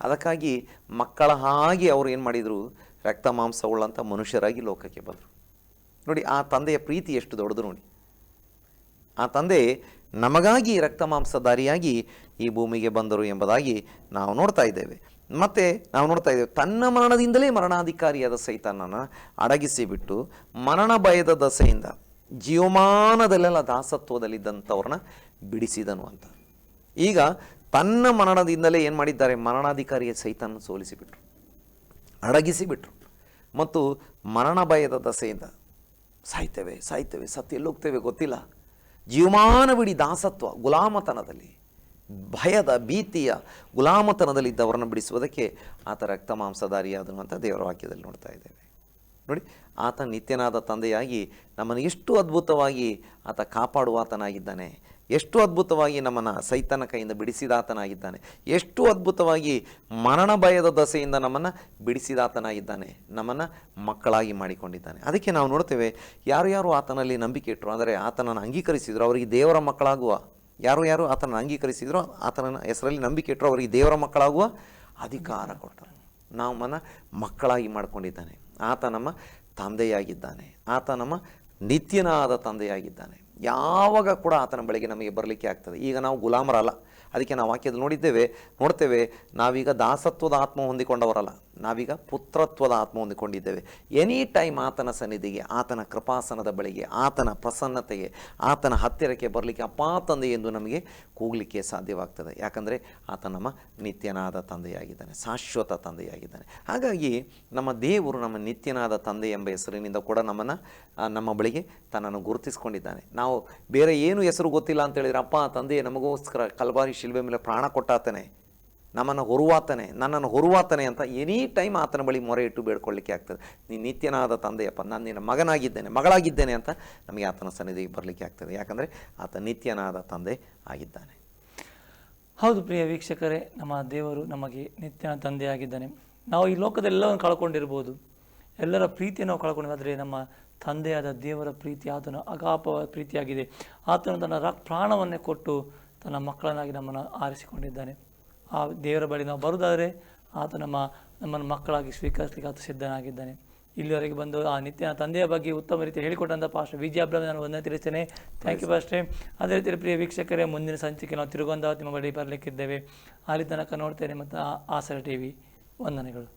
ಅದಕ್ಕಾಗಿ ಮಕ್ಕಳ ಹಾಗೆ ಅವರು ಏನು ಮಾಡಿದರು? ರಕ್ತ ಮಾಂಸವುಳ್ಳಂಥ ಮನುಷ್ಯರಾಗಿ ಲೋಕಕ್ಕೆ ಬಂದರು. ನೋಡಿ, ಆ ತಂದೆಯ ಪ್ರೀತಿ ಎಷ್ಟು ದೊಡ್ಡದು ನೋಡಿ. ಆ ತಂದೆ ನಮಗಾಗಿ ರಕ್ತ ಮಾಂಸಧಾರಿಯಾಗಿ ಈ ಭೂಮಿಗೆ ಬಂದರು ಎಂಬುದಾಗಿ ನಾವು ನೋಡ್ತಾ ಇದ್ದೇವೆ. ಮತ್ತು ನಾವು ನೋಡ್ತಾ ಇದ್ದೇವೆ, ತನ್ನ ಮರಣದಿಂದಲೇ ಮರಣಾಧಿಕಾರಿಯಾದ ಸೈತಾನನ ಅಡಗಿಸಿಬಿಟ್ಟು ಮರಣ ಭಯದ ದಸೆಯಿಂದ ಜೀವಮಾನದಲ್ಲೆಲ್ಲ ದಾಸತ್ವದಲ್ಲಿದ್ದಂಥವ್ರನ್ನ ಬಿಡಿಸಿದನು ಅಂತ. ಈಗ ತನ್ನ ಮರಣದಿಂದಲೇ ಏನು ಮಾಡಿದ್ದಾರೆ? ಮರಣಾಧಿಕಾರಿಯ ಸೈತನ್ನು ಸೋಲಿಸಿಬಿಟ್ರು. ಅಡಗಿಸಿಬಿಟ್ರು. ಮತ್ತು ಮರಣ ಭಯದ ದಸೆಯಿಂದ ಸಾಯ್ತೇವೆ ಸಾಯ್ತೇವೆ ಸತ್ತು ಎಲ್ಲೋಗ್ತೇವೆ ಗೊತ್ತಿಲ್ಲ. ಜೀವಮಾನವಿಡಿ ದಾಸತ್ವ, ಗುಲಾಮತನದಲ್ಲಿ, ಭಯದ, ಭೀತಿಯ ಗುಲಾಮತನದಲ್ಲಿ ಇದ್ದವರನ್ನು ಬಿಡಿಸುವುದಕ್ಕೆ ಆತ ರಕ್ತ ಮಾಂಸಧಾರಿಯಾದನು ದೇವರ ವಾಕ್ಯದಲ್ಲಿ ನೋಡ್ತಾ ಇದ್ದೇವೆ. ನೋಡಿ, ಆತ ನಿತ್ಯನಾದ ತಂದೆಯಾಗಿ ನಮ್ಮನ್ನು ಎಷ್ಟು ಅದ್ಭುತವಾಗಿ ಆತ ಕಾಪಾಡುವಾತನಾಗಿದ್ದಾನೆ. ಎಷ್ಟು ಅದ್ಭುತವಾಗಿ ನಮ್ಮನ್ನು ಸೈತನ ಕೈಯಿಂದ ಬಿಡಿಸಿದಾತನಾಗಿದ್ದಾನೆ. ಎಷ್ಟು ಅದ್ಭುತವಾಗಿ ಮರಣ ಭಯದ ದಸೆಯಿಂದ ನಮ್ಮನ್ನು ಬಿಡಿಸಿದಾತನಾಗಿದ್ದಾನೆ. ನಮ್ಮನ್ನು ಮಕ್ಕಳಾಗಿ ಮಾಡಿಕೊಂಡಿದ್ದಾನೆ. ಅದಕ್ಕೆ ನಾವು ನೋಡ್ತೇವೆ, ಯಾರು ಯಾರು ಆತನಲ್ಲಿ ನಂಬಿಕೆ ಇಟ್ಟರು ಅಂದರೆ ಆತನನ್ನು ಅಂಗೀಕರಿಸಿದ್ರು, ಅವರಿಗೆ ದೇವರ ಮಕ್ಕಳಾಗುವ, ಯಾರು ಯಾರು ಆತನನ್ನು ಅಂಗೀಕರಿಸಿದ್ರು ಆತನ ಹೆಸರಲ್ಲಿ ನಂಬಿಕೆ ಇಟ್ಟರು ಅವರಿಗೆ ದೇವರ ಮಕ್ಕಳಾಗುವ ಅಧಿಕಾರ ಕೊಟ್ಟರು ನಾವು ಮನ ಮಕ್ಕಳಾಗಿ ಮಾಡಿಕೊಂಡಿದ್ದಾನೆ. ಆತ ನಮ್ಮ ತಂದೆಯಾಗಿದ್ದಾನೆ. ಆತ ನಮ್ಮ ನಿತ್ಯನಾದ ತಂದೆಯಾಗಿದ್ದಾನೆ. ಯಾವಾಗ ಕೂಡ ಆತನ ಬಳಿಗೆ ನಮಗೆ ಬರಲಿಕ್ಕೆ ಆಗ್ತದೆ. ಈಗ ನಾವು ಗುಲಾಮರಲ್ಲ. ಅದಕ್ಕೆ ನಾವು ವಾಕ್ಯದಲ್ಲಿ ನೋಡಿದ್ದೇವೆ, ನೋಡ್ತೇವೆ, ನಾವೀಗ ದಾಸತ್ವದ ಆತ್ಮ ಹೊಂದಿಕೊಂಡವರಲ್ಲ. ನಾವೀಗ ಪುತ್ರತ್ವದ ಆತ್ಮ ಹೊಂದಿಕೊಂಡಿದ್ದೇವೆ. ಎನಿ ಟೈಮ್ ಆತನ ಸನ್ನಿಧಿಗೆ, ಆತನ ಕೃಪಾಸನದ ಬಳಿಗೆ, ಆತನ ಪ್ರಸನ್ನತೆಗೆ, ಆತನ ಹತ್ತಿರಕ್ಕೆ ಬರಲಿಕ್ಕೆ ಅಪ್ಪಾ ತಂದೆ ಎಂದು ನಮಗೆ ಕೂಗಲಿಕ್ಕೆ ಸಾಧ್ಯವಾಗ್ತದೆ. ಯಾಕಂದರೆ ಆತ ನಮ್ಮ ನಿತ್ಯನಾದ ತಂದೆಯಾಗಿದ್ದಾನೆ, ಶಾಶ್ವತ ತಂದೆಯಾಗಿದ್ದಾನೆ. ಹಾಗಾಗಿ ನಮ್ಮ ದೇವರು ನಮ್ಮ ನಿತ್ಯನಾದ ತಂದೆ ಎಂಬ ಹೆಸರಿನಿಂದ ಕೂಡ ನಮ್ಮನ್ನು ನಮ್ಮ ಬಳಿಗೆ ತನ್ನನ್ನು ಗುರುತಿಸ್ಕೊಂಡಿದ್ದಾನೆ. ನಾವು ಬೇರೆ ಏನು ಹೆಸರು ಗೊತ್ತಿಲ್ಲ ಅಂತ ಹೇಳಿದರೆ, ಅಪ್ಪ, ತಂದೆ, ನಮಗೋಸ್ಕರ ಕಲ್ಬಾರಿ ಶಿಲ್ಬೆ ಮೇಲೆ ಪ್ರಾಣ ಕೊಟ್ಟಾತನೆ. ನಮ್ಮನ್ನು ಹೊರುವಾತನೆ, ನನ್ನನ್ನು ಹೊರುವಾತನೆ ಅಂತ ಎನಿ ಟೈಮ್ ಆತನ ಬಳಿ ಮೊರೆ ಇಟ್ಟು ಬೇಡ್ಕೊಳ್ಳಿಕ್ಕೆ ಆಗ್ತದೆ. ನೀನು ನಿತ್ಯನಾದ ತಂದೆಯಪ್ಪ, ನಾನು ನಿನ್ನ ಮಗನಾಗಿದ್ದೇನೆ, ಮಗಳಾಗಿದ್ದೇನೆ ಅಂತ ನಮಗೆ ಆತನ ಸನ್ನಿಧಿಗೆ ಬರಲಿಕ್ಕೆ ಆಗ್ತದೆ. ಯಾಕಂದರೆ ಆತ ನಿತ್ಯನಾದ ತಂದೆ ಆಗಿದ್ದಾನೆ. ಹೌದು ಪ್ರಿಯ ವೀಕ್ಷಕರೇ, ನಮ್ಮ ದೇವರು ನಮಗೆ ನಿತ್ಯನ ತಂದೆಯಾಗಿದ್ದಾನೆ ನಾವು ಈ ಲೋಕದೆಲ್ಲವನ್ನು ಕಳ್ಕೊಂಡಿರ್ಬೋದು. ಎಲ್ಲರ ಪ್ರೀತಿಯನ್ನು ನಾವು ಆದರೆ ನಮ್ಮ ತಂದೆಯಾದ ದೇವರ ಪ್ರೀತಿ, ಆತನ ಅಗಾಪ ಪ್ರೀತಿಯಾಗಿದೆ. ಆತನು ತನ್ನ ಪ್ರಾಣವನ್ನೇ ಕೊಟ್ಟು ತನ್ನ ಮಕ್ಕಳನ್ನಾಗಿ ನಮ್ಮನ್ನು ಆರಿಸಿಕೊಂಡಿದ್ದಾನೆ. ಆ ದೇವರ ಬಳಿ ನಾವು ಬರುವುದಾದರೆ ಆತ ನಮ್ಮ, ನಮ್ಮನ್ನು ಮಕ್ಕಳಾಗಿ ಸ್ವೀಕರಿಸಲಿಕ್ಕೆ ಆತ ಸಿದ್ಧನಾಗಿದ್ದಾನೆ. ಇಲ್ಲಿವರೆಗೆ ಬಂದು ಆ ನಿತ್ಯ ತಂದೆಯ ಬಗ್ಗೆ ಉತ್ತಮ ರೀತಿ ಹೇಳಿಕೊಟ್ಟಂಥ ಪಾಸ್ಟರ್ ವಿಜಯ ಅಬ್ರಹ್ಮ ನಾನು ಒಂದನೇ ತಿಳಿಸ್ತೇನೆ. ಥ್ಯಾಂಕ್ ಯು ಪಾಸ್ಟ್ರೆ. ಅದೇ ರೀತಿ ಪ್ರಿಯ ವೀಕ್ಷಕರೇ, ಮುಂದಿನ ಸಂಚಿಕೆ ನಾವು ತಿರುಗೊಂದ ನಿಮ್ಮ ಬಳಿ ಬರಲಿಕ್ಕಿದ್ದೇವೆ. ಅಲ್ಲಿ ತನಕ ನೋಡ್ತೇನೆ ಮತ್ತು ಆಸರ ಟಿ ವಿ ವಂದನೆಗಳು.